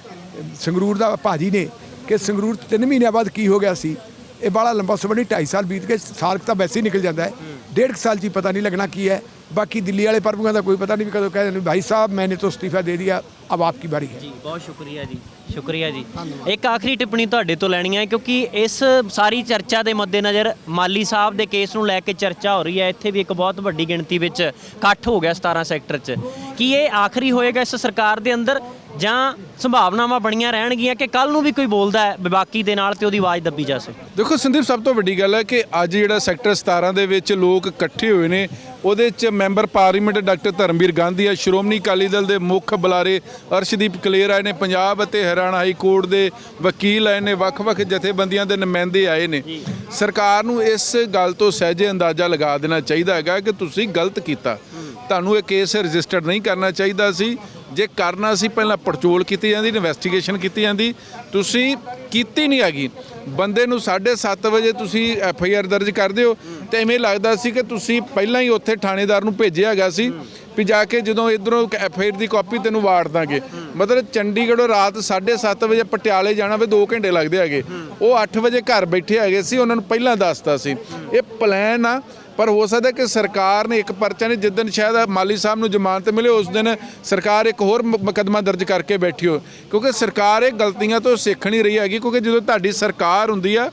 Speaker 2: ਸੰਗਰੂਰ ਦਾ ਭਾਜੀ ਨੇ ਕਿ ਸੰਗਰੂਰ 'ਚ ਤਿੰਨ ਮਹੀਨਿਆਂ ਬਾਅਦ ਕੀ ਹੋ ਗਿਆ ਸੀ? ਇਹ ਬੜਾ ਲੰਬਾ ਸਮਾਂ ਨਹੀਂ 2.5 ਸਾਲ ਬੀਤ ਗਏ ਸਾਲ ਤਾਂ ਵੈਸੇ ਹੀ ਨਿਕਲ ਜਾਂਦਾ ਹੈ। डेढ़ साल जी पता नहीं लगना की है बाकी दिल्ली वाले प्रमुखों का कोई पता नहीं कदों कह देने भाई साहब मैंने तो इस्तीफा दे दिया अब आपकी बारी है
Speaker 1: जी बहुत शुक्रिया जी ਸ਼ੁਕਰੀਆ ਜੀ ਇੱਕ ਆਖਰੀ ਟਿੱਪਣੀ ਤੁਹਾਡੇ ਤੋਂ ਲੈਣੀ ਹੈ ਕਿਉਂਕਿ ਇਸ ਸਾਰੀ ਚਰਚਾ ਦੇ ਮੱਦੇਨਜ਼ਰ ਮਾਲੀ ਸਾਹਿਬ ਦੇ ਕੇਸ ਨੂੰ ਲੈ ਕੇ ਚਰਚਾ ਹੋ ਰਹੀ ਹੈ। ਇੱਥੇ ਵੀ ਇੱਕ ਬਹੁਤ ਵੱਡੀ ਗਿਣਤੀ ਵਿੱਚ ਇਕੱਠ ਹੋ ਗਿਆ 17 ਸੈਕਟਰ 'ਚ। ਕੀ ਇਹ ਆਖਰੀ ਹੋਏਗਾ ਇਸ ਸਰਕਾਰ ਦੇ ਅੰਦਰ? ਜਾਂ ਸੰਭਾਵਨਾਵਾਂ ਬਣੀਆਂ ਰਹਿਣਗੀਆਂ ਕਿ ਕੱਲ ਨੂੰ ਵੀ ਕੋਈ ਬੋਲਦਾ ਹੈ ਵਿਵਾਕੀ ਦੇ ਨਾਲ ਤੇ ਉਹਦੀ ਆਵਾਜ਼ ਦੱਬੀ ਜਾ ਸਕੇ।
Speaker 4: ਦੇਖੋ ਸੰਦੀਪ ਸਭ ਤੋਂ ਵੱਡੀ ਗੱਲ ਹੈ ਕਿ ਅੱਜ ਜਿਹੜਾ ਸੈਕਟਰ 17 ਦੇ ਵਿੱਚ ਲੋਕ ਇਕੱਠੇ ਹੋਏ ਨੇ ਉਹਦੇ 'ਚ member parliament doctor Dharamvir Gandhi ਆ ਸ਼੍ਰੋਮਣੀ ਅਕਾਲੀ ਦਲ ਦੇ ਮੁੱਖ ਬੁਲਾਰੇ ਅਰਸ਼ਦੀਪ ਕਲੇਰ ਆਏ ਨੇ ਪੰਜਾਬ ਅਤੇ ਹਰਿਆਣਾ ਹਾਈ ਕੋਰਟ ਦੇ ਵਕੀਲ ਆਏ ਨੇ ਵੱਖ-ਵੱਖ ਜਥੇਬੰਦੀਆਂ ਦੇ ਨੁਮਾਇੰਦੇ ਆਏ ਨੇ। ਸਰਕਾਰ ਨੂੰ ਇਸ ਗੱਲ ਤੋਂ ਸਹਿਜੇ ਅੰਦਾਜ਼ਾ ਲਗਾ ਦੇਣਾ ਚਾਹੀਦਾ ਹੈਗਾ ਕਿ ਤੁਸੀਂ ਗਲਤ ਕੀਤਾ। ਤੁਹਾਨੂੰ ਇਹ ਕੇਸ ਰਜਿਸਟਰਡ ਨਹੀਂ ਕਰਨਾ ਚਾਹੀਦਾ ਸੀ। ਜੇ ਕਰਨਾ ਸੀ ਪਹਿਲਾਂ ਪੜਚੋਲ ਕੀਤੀ ਜਾਂਦੀ ਇਨਵੈਸਟੀਗੇਸ਼ਨ ਕੀਤੀ ਜਾਂਦੀ, ਤੁਸੀਂ ਕੀਤੀ ਨਹੀਂ ਹੈਗੀ। ਬੰਦੇ ਨੂੰ 7:30 ਵਜੇ ਤੁਸੀਂ ਐਫ ਆਈ ਆਰ ਦਰਜ ਕਰਦੇ ਹੋ ਤੇ ਐਵੇਂ ਲੱਗਦਾ ਸੀ ਕਿ ਤੁਸੀਂ ਪਹਿਲਾਂ ਹੀ ਉੱਥੇ ਥਾਣੇਦਾਰ ਨੂੰ ਭੇਜਿਆ ਹੈਗਾ ਸੀ ਵੀ ਜਾ ਕੇ ਜਦੋਂ ਇਧਰੋਂ ਐਫ ਆਈ ਆਰ ਦੀ ਕਾਪੀ ਤੈਨੂੰ ਵਾੜ ਦਾਂਗੇ। ਮਤਲਬ ਚੰਡੀਗੜ੍ਹੋਂ ਰਾਤ 7:30 ਵਜੇ ਪਟਿਆਲੇ ਜਾਣਾ ਵੇ 2 ਘੰਟੇ ਲੱਗਦੇ ਹੈਗੇ। ਉਹ 8 ਵਜੇ ਘਰ ਬੈਠੇ ਹੈਗੇ ਸੀ, ਉਹਨਾਂ ਨੂੰ ਪਹਿਲਾਂ ਦੱਸਤਾ ਸੀ। ਇਹ ਪਲਾਨ ਆ ਪਰ ਹੋ ਸਕਦਾ ਕਿ ਸਰਕਾਰ ਨੇ ਇੱਕ ਪਰਚਾ ਨੇ ਜਿੱਦਨ ਸ਼ਾਇਦ ਮਾਲੀ ਸਾਹਿਬ ਨੂੰ ਜ਼ਮਾਨਤ ਮਿਲੇ, ਉਸ ਦਿਨ ਸਰਕਾਰ ਇੱਕ ਹੋਰ ਮ- ਮੁਕੱਦਮਾ ਦਰਜ ਕਰਕੇ ਬੈਠੀ ਹੋ ਕਿਉਂਕਿ ਸਰਕਾਰ ਇਹ ਗਲਤੀਆਂ ਤੋਂ ਸਿੱਖ ਨਹੀਂ ਰਹੀ ਹੈਗੀ, ਕਿਉਂਕਿ ਜਦੋਂ ਤੁਹਾਡੀ ਸਰਕਾਰ ਹੁੰਦੀ ਆ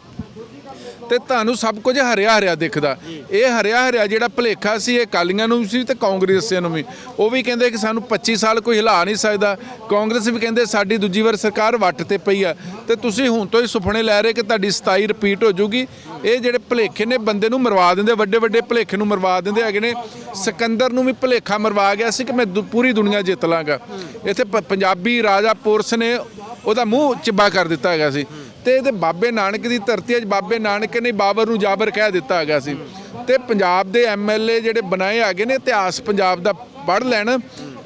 Speaker 4: ਤੇ ਤੁਹਾਨੂੰ ਸਭ ਕੁਝ ਹਰਿਆ ਹਰਿਆ ਦਿਖਦਾ। ਇਹ ਹਰਿਆ ਹਰਿਆ ਜਿਹੜਾ ਭਲੇਖਾ ਸੀ, ਇਹ ਕਾਲੀਆਂ ਨੂੰ ਵੀ ਸੀ ਤੇ ਕਾਂਗਰਸੀਆਂ ਨੂੰ ਵੀ। ਉਹ ਵੀ ਕਹਿੰਦੇ ਕਿ ਸਾਨੂੰ 25 ਸਾਲ ਕੋਈ ਹਿਲਾ ਨਹੀਂ ਸਕਦਾ। ਕਾਂਗਰਸ ਵੀ ਕਹਿੰਦੇ ਸਾਡੀ ਦੂਜੀ ਵਾਰ ਸਰਕਾਰ ਵੱਟ ਤੇ ਪਈ ਆ। ਤੇ ਤੁਸੀਂ ਹੁਣ ਤੋਂ ਹੀ ਸੁਪਨੇ ਲੈ ਰਹੇ ਕਿ ਤੁਹਾਡੀ 27 ਰਿਪੀਟ ਹੋ ਜੂਗੀ। ਇਹ ਜਿਹੜੇ ਭਲੇਖੇ ਨੇ ਬੰਦੇ ਨੂੰ ਮਰਵਾ ਦਿੰਦੇ ਵੱਡੇ ਵੱਡੇ ਭਲੇਖੇ ਨੂੰ ਮਰਵਾ ਦਿੰਦੇ ਹੈਗੇ ਨੇ। ਸਿਕੰਦਰ ਨੂੰ ਵੀ ਭਲੇਖਾ ਮਰਵਾ ਗਿਆ ਸੀ ਕਿ ਮੈਂ ਦੁ- ਪੂਰੀ ਦੁਨੀਆ ਜਿੱਤ ਲਾਂਗਾ। ਇੱਥੇ ਪ- ਪੰਜਾਬੀ ਰਾਜਾ ਪੁਰਸ਼ ਨੇ ਉਹਦਾ ਮੂੰਹ ਚਿੱਬਾ ਕਰ ਦਿੱਤਾ ਹੈਗਾ ਸੀ। ਤੇ ਇਹਦੇ ਬਾਬੇ ਨਾਨਕ ਦੀ ਧਰਤੀ ਅੱਜ ਬਾਬੇ ਨਾਨਕ ਨੇ ਬਾਬਰ ਨੂੰ ਜਾਬਰ ਕਹਿ ਦਿੱਤਾ ਹੈਗਾ ਸੀ। ਤੇ ਪੰਜਾਬ ਦੇ ਐਮਐਲਏ ਜਿਹੜੇ ਬਣਾਏ ਹੈਗੇ ਨੇ, ਇਤਿਹਾਸ ਪੰਜਾਬ ਦਾ ਪੜ੍ਹ ਲੈਣ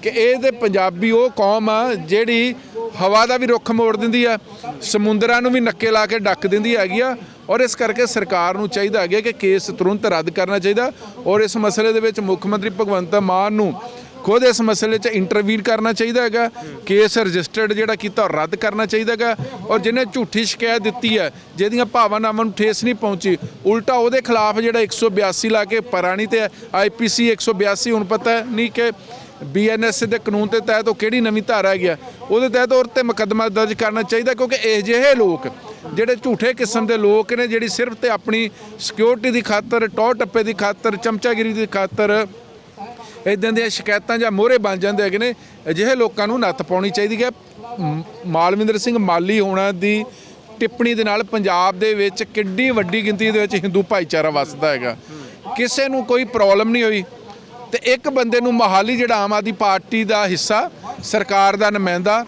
Speaker 4: ਕਿ ਇਹ ਤੇ ਪੰਜਾਬੀ ਉਹ ਕੌਮ ਆ ਜਿਹੜੀ ਹਵਾ ਦਾ ਵੀ ਰੁੱਖ ਮੋੜ ਦਿੰਦੀ ਆ, ਸਮੁੰਦਰਾਂ ਨੂੰ ਵੀ ਨੱਕੇ ਲਾ ਕੇ ਡੱਕ ਦਿੰਦੀ ਹੈਗੀ ਆ ਔਰ ਇਸ ਕਰਕੇ ਸਰਕਾਰ ਨੂੰ ਚਾਹੀਦਾ ਹੈਗਾ ਕਿ ਕੇਸ ਤੁਰੰਤ ਰੱਦ ਕਰਨਾ ਚਾਹੀਦਾ ਔਰ ਇਸ ਮਸਲੇ ਦੇ ਵਿੱਚ ਮੁੱਖ ਮੰਤਰੀ ਭਗਵੰਤ ਮਾਨ ਨੂੰ ਖੁਦ ਇਸ ਮਸਲੇ 'ਚ ਇੰਟਰਵੀਨ ਕਰਨਾ ਚਾਹੀਦਾ ਹੈਗਾ। ਕੇਸ ਰਜਿਸਟਰਡ ਜਿਹੜਾ ਕੀਤਾ ਉਹ ਰੱਦ ਕਰਨਾ ਚਾਹੀਦਾ ਹੈਗਾ। ਔਰ ਜਿਹਨੇ ਝੂਠੀ ਸ਼ਿਕਾਇਤ ਦਿੱਤੀ ਹੈ, ਜਿਹਦੀਆਂ ਭਾਵਨਾਵਾਂ ਨੂੰ ਠੇਸ ਨਹੀਂ ਪਹੁੰਚੀ, ਉਲਟਾ ਉਹਦੇ ਖਿਲਾਫ ਜਿਹੜਾ 182 ਲਾ ਕੇ ਪੁਰਾਣੀ ਤੇ ਆਈਪੀਸੀ 182 ਹੁਣ ਪਤਾ ਨਹੀਂ ਕਿ ਬੀਐਨਐਸ ਦੇ ਕਾਨੂੰਨ ਦੇ ਤਹਿਤ ਉਹ ਕਿਹੜੀ ਨਵੀਂ ਧਾਰਾ ਹੈਗੀ ਆ। ਉਹਦੇ ਤਹਿਤ ਔਰ ਤੇ ਮੁਕੱਦਮਾ ਦਰਜ ਕਰਨਾ ਚਾਹੀਦਾ ਕਿਉਂਕਿ ਇਹ ਜਿਹੇ ਲੋਕ, ਜਿਹੜੇ ਝੂਠੇ ਕਿਸਮ ਦੇ ਲੋਕ ਨੇ, ਜਿਹੜੀ ਸਿਰਫ ਤੇ ਆਪਣੀ ਸਿਕਿਉਰਿਟੀ ਦੀ ਖਾਤਰ, ਟੌਰ ਟੱਪੇ ਦੀ ਖਾਤਰ, ਚਮਚਾਗਿਰੀ ਦੀ ਖਾਤਰ ਇਦਾਂ ਦੀਆਂ ਸ਼ਿਕਾਇਤਾਂ ਜਾਂ ਮੋਹਰੇ ਬਣ ਜਾਂਦੇ ਹੈਗੇ ਨੇ, ਅਜਿਹੇ ਲੋਕਾਂ ਨੂੰ ਨੱਥ ਪਾਉਣੀ ਚਾਹੀਦੀ ਹੈ। ਮ- ਮਾਲਵਿੰਦਰ ਸਿੰਘ ਮਾਲੀ ਹੋਣਾ ਦੀ ਟਿੱਪਣੀ ਦੇ ਨਾਲ ਪੰਜਾਬ ਦੇ ਵਿੱਚ ਕਿੱਡੀ ਵੱਡੀ ਗਿਣਤੀ ਦੇ ਵਿੱਚ ਹਿੰਦੂ ਭਾਈਚਾਰਾ ਵੱਸਦਾ ਹੈਗਾ। ਕਿਸੇ ਨੂੰ ਕੋਈ ਪ੍ਰੋਬਲਮ ਨਹੀਂ ਹੋਈ ਤੇ ਇੱਕ ਬੰਦੇ ਨੂੰ ਮਹਾਲੀ ਜਿਹੜਾ ਆਮ ਆਦਮੀ ਪਾਰਟੀ ਦਾ ਹਿੱਸਾ, ਸਰਕਾਰ ਦਾ ਨੁਮਾਇੰਦਾ,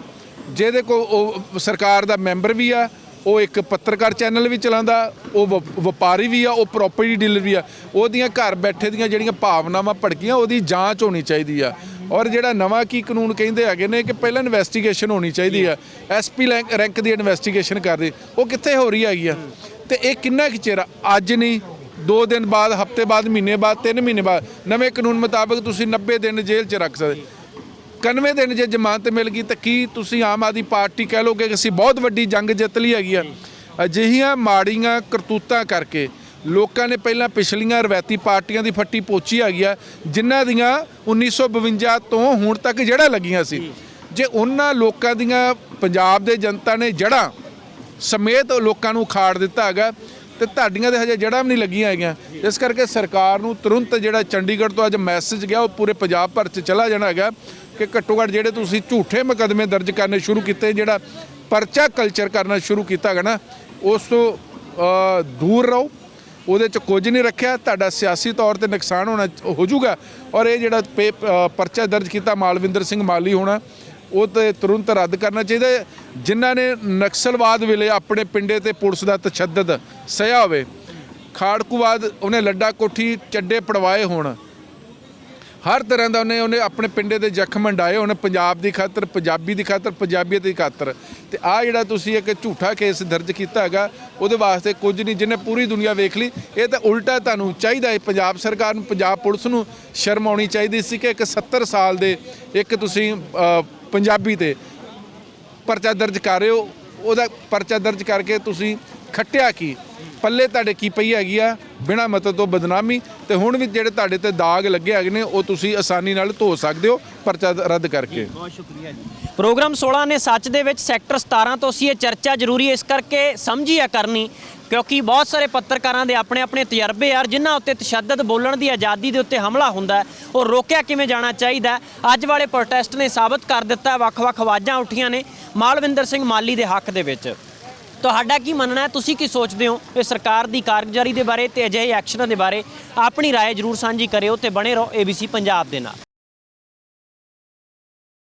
Speaker 4: ਜਿਹਦੇ ਕੋ ਉਹ ਸਰਕਾਰ ਦਾ ਮੈਂਬਰ ਵੀ ਆ ਉਹ ਇੱਕ ਪੱਤਰਕਾਰ ਚੈਨਲ ਵੀ ਚਲਾਉਂਦਾ, ਉਹ ਵਪ- ਵਪਾਰੀ ਵੀ ਆ, ਉਹ ਪ੍ਰਾਪਰਟੀ ਡੀਲਰ ਵੀ ਆ, ਉਹਦੀਆਂ ਘਰ ਬੈਠੇ ਦੀਆਂ ਜਿਹੜੀਆਂ ਭਾਵਨਾਵਾਂ ਭੜਕੀਆਂ, ਉਹਦੀ ਜਾਂਚ ਹੋਣੀ ਚਾਹੀਦੀ ਆ। ਔਰ ਜਿਹੜਾ ਨਵਾਂ ਕੀ ਕਾਨੂੰਨ ਕਹਿੰਦੇ ਹੈਗੇ ਨੇ ਕਿ ਪਹਿਲਾਂ ਇਨਵੈਸਟੀਗੇਸ਼ਨ ਹੋਣੀ ਚਾਹੀਦੀ ਆ ਐਸਪੀ ਰੈਂਕ ਦੀ ਇਨਵੈਸਟੀਗੇਸ਼ਨ ਕਰਦੇ ਉਹ ਕਿੱਥੇ ਹੋ ਰਹੀ ਹੈਗੀ ਆ? ਤੇ ਇਹ ਕਿੰਨਾ ਕੁ ਚਿਰ ਅੱਜ ਨਹੀਂ 2 ਦਿਨ ਬਾਅਦ, ਹਫ਼ਤੇ ਬਾਅਦ, ਮਹੀਨੇ ਬਾਅਦ 3 ਮਹੀਨੇ ਬਾਅਦ, ਨਵੇਂ ਕਾਨੂੰਨ ਮੁਤਾਬਕ ਤੁਸੀਂ 90 ਦਿਨ ਜੇਲ੍ਹ 'ਚ ਰੱਖ ਸਕਦੇ। 91 ਦਿਨ ਜੇ ਜ਼ਮਾਨਤ ਮਿਲ ਗਈ ਤਾਂ ਕੀ ਤੁਸੀਂ ਆਮ ਆਦਮੀ ਪਾਰਟੀ ਕਹਿ ਲੋਗੇ ਕਿ ਅਸੀਂ ਬਹੁਤ ਵੱਡੀ ਜੰਗ ਜਿੱਤ ਲਈ ਹੈਗੀ ਆ? ਅਜਿਹੀਆਂ ਮਾੜੀਆਂ ਕਰਤੂਤਾਂ ਕਰਕੇ ਲੋਕਾਂ ਨੇ ਪਹਿਲਾਂ ਪਿਛਲੀਆਂ ਰਵਾਇਤੀ ਪਾਰਟੀਆਂ ਦੀ ਫੱਟੀ ਪੋਚੀ ਹੈਗੀ ਆ, ਜਿਨ੍ਹਾਂ ਦੀਆਂ 1952 ਤੋਂ ਹੁਣ ਤੱਕ ਜੜ੍ਹਾਂ ਲੱਗੀਆਂ ਸੀ। ਜੇ ਉਹਨਾਂ ਲੋਕਾਂ ਦੀਆਂ ਪੰਜਾਬ ਦੇ ਜਨਤਾ ਨੇ ਜੜ੍ਹਾਂ ਸਮੇਤ ਲੋਕਾਂ ਨੂੰ ਖਾੜ ਦਿੱਤਾ ਹੈਗਾ ਤੇ ਤੁਹਾਡੀਆਂ ਦੇ ਹਜੇ ਜੜ੍ਹਾਂ ਵੀ ਨਹੀਂ ਲੱਗੀਆਂ ਹੈਗੀਆਂ। ਇਸ ਕਰਕੇ ਸਰਕਾਰ ਨੂੰ ਤੁਰੰਤ ਜਿਹੜਾ ਚੰਡੀਗੜ੍ਹ ਤੋਂ ਅੱਜ ਮੈਸੇਜ ਗਿਆ, ਉਹ ਪੂਰੇ ਪੰਜਾਬ ਭਰ 'ਚ ਚਲਾ ਜਾਣਾ ਹੈਗਾ ਕਿ ਘੱਟੋ ਘੱਟ ਜਿਹੜੇ ਤੁਸੀਂ ਝੂਠੇ ਮੁਕੱਦਮੇ ਦਰਜ ਕਰਨੇ ਸ਼ੁਰੂ ਕੀਤੇ, ਜਿਹੜਾ ਪਰਚਾ ਕਲਚਰ ਕਰਨਾ ਸ਼ੁਰੂ ਕੀਤਾ ਹੈਗਾ ਨਾ, ਉਸ ਤੋਂ ਦੂਰ ਰਹੋ। ਉਹਦੇ 'ਚ ਕੁਝ ਨਹੀਂ ਰੱਖਿਆ। ਤੁਹਾਡਾ ਸਿਆਸੀ ਤੌਰ ਤੇ ਨੁਕਸਾਨ ਹੋਣਾ, ਹੋ ਜਾਊਗਾ। ਔਰ ਇਹ ਜਿਹੜਾ ਪੇ- ਪਰਚਾ ਦਰਜ ਕੀਤਾ, ਮਾਲਵਿੰਦਰ ਸਿੰਘ ਮਾਲੀ ਹੋਣਾ ਉਹ ਤੇ ਤੁਰੰਤ ਰੱਦ ਕਰਨਾ ਚਾਹੀਦਾ ਜਿਨ੍ਹਾਂ ਨੇ ਨਕਸਲਵਾਦ ਵੇਲੇ ਆਪਣੇ ਪਿੰਡੇ ਤੇ ਪੁਲਿਸ ਦਾ ਤਸ਼ੱਦਦ ਸਹਿਆ ਹੋਵੇ, ਖਾੜਕੂਵਾਦ ਉਹਨੇ ਲੱਡਾ ਕੋਠੀ ਚੱਡੇ ਪੜਵਾਏ ਹੋਣ। ਹਰ ਤਰ੍ਹਾਂ ਦਾ ਉਹਨੇ ਉਹਨੇ ਆਪਣੇ ਪਿੰਡੇ ਦੇ ਜ਼ਖਮ ਹੰਡਾਏ, ਉਹਨੇ ਪੰਜਾਬ ਦੀ ਖਾਤਰ, ਪੰਜਾਬੀ ਦੀ ਖਾਤਰ, ਪੰਜਾਬੀਅਤ ਦੀ ਖਾਤਰ। ਤੇ ਆ ਜਿਹੜਾ ਤੁਸੀਂ ਇੱਕ ਝੂਠਾ ਕੇਸ ਦਰਜ ਕੀਤਾ ਹੈਗਾ, ਉਹਦੇ ਵਾਸਤੇ ਕੁਝ ਨਹੀਂ, ਜਿਹਨੇ ਪੂਰੀ ਦੁਨੀਆ ਵੇਖ ਲਈ, ਇਹ ਤਾਂ ਉਲਟਾ ਤੁਹਾਨੂੰ ਚਾਹੀਦਾ ਹੈ। ਪੰਜਾਬ ਸਰਕਾਰ ਨੂੰ, ਪੰਜਾਬ ਪੁਲਿਸ ਨੂੰ ਸ਼ਰਮ ਆਉਣੀ ਚਾਹੀਦੀ ਸੀ ਕਿ ਇੱਕ 70 ਸਾਲ ਦੇ ਇੱਕ ਤੁਸੀਂ ਪੰਜਾਬੀ ਤੇ ਪਰਚਾ ਦਰਜ ਕਰ ਰਹੇ ਹੋ, ਉਹਦਾ ਪਰਚਾ ਦਰਜ ਕਰਕੇ ਤੁਸੀਂ ਖੱਟਿਆ ਕੀ? ਪੱਲੇ ਤੁਹਾਡੇ ਕੀ ਪਈ ਹੈਗੀ ਆ? ਬਿਨਾ ਮਤਲਬ ਤੋਂ ਬਦਨਾਮੀ ਤੇ ਹੁਣ ਵੀ ਜਿਹੜੇ ਤੁਹਾਡੇ ਤੇ ਦਾਗ ਲੱਗੇ ਹੈਗੇ ਨੇ, ਉਹ ਤੁਸੀਂ ਆਸਾਨੀ ਨਾਲ ਧੋ ਸਕਦੇ ਹੋ ਪਰਚਾ ਰੱਦ ਕਰਕੇ।
Speaker 1: ਬਹੁਤ ਸ਼ੁਕਰੀਆ ਜੀ। ਪ੍ਰੋਗਰਾਮ 16 ਨੇ ਸੱਚ ਦੇ ਵਿੱਚ ਸੈਕਟਰ 17 ਤੋਂ ਅਸੀਂ ਇਹ ਚਰਚਾ ਜ਼ਰੂਰੀ ਇਸ ਕਰਕੇ ਸਮਝੀ ਆ ਕਰਨੀ ਕਿਉਂਕਿ ਬਹੁਤ ਸਾਰੇ ਪੱਤਰਕਾਰਾਂ ਦੇ ਆਪਣੇ ਆਪਣੇ ਤਜਰਬੇ ਯਾਰ ਜਿਨ੍ਹਾਂ ਉੱਤੇ ਤਸ਼ੱਦਦ ਬੋਲਣ ਦੀ ਆਜ਼ਾਦੀ ਦੇ ਉੱਤੇ ਹਮਲਾ ਹੁੰਦਾ ਹੈ, ਉਹ ਰੋਕਿਆ ਕਿਵੇਂ ਜਾਣਾ ਚਾਹੀਦਾ ਹੈ। ਅੱਜ ਵਾਲੇ ਪ੍ਰੋਟੈਸਟ ਨੇ ਸਾਬਤ ਕਰ ਦਿੱਤਾ ਹੈ, ਵੱਖ-ਵੱਖ ਆਵਾਜ਼ਾਂ ਉੱਠੀਆਂ ਨੇ ਮਾਲਵਿੰਦਰ ਸਿੰਘ ਮਾਲੀ ਦੇ ਹੱਕ ਦੇ ਵਿੱਚ ਤੁਹਾਡਾ ਕੀ ਮੰਨਣਾ ਹੈ ਤੁਸੀਂ ਕੀ ਸੋਚਦੇ ਹੋ ਇਹ ਸਰਕਾਰ ਦੀ ਕਾਰਗੁਜ਼ਾਰੀ ਦੇ ਬਾਰੇ ਤੇ ਅਜਿਹੇ ਐਕਸ਼ਨਾਂ ਦੇ ਬਾਰੇ ਆਪਣੀ رائے ਜਰੂਰ ਸਾਂਝੀ ਕਰਿਓ ਤੇ ਬਣੇ ਰਹੋ ABC ਪੰਜਾਬ ਦੇ ਨਾਲ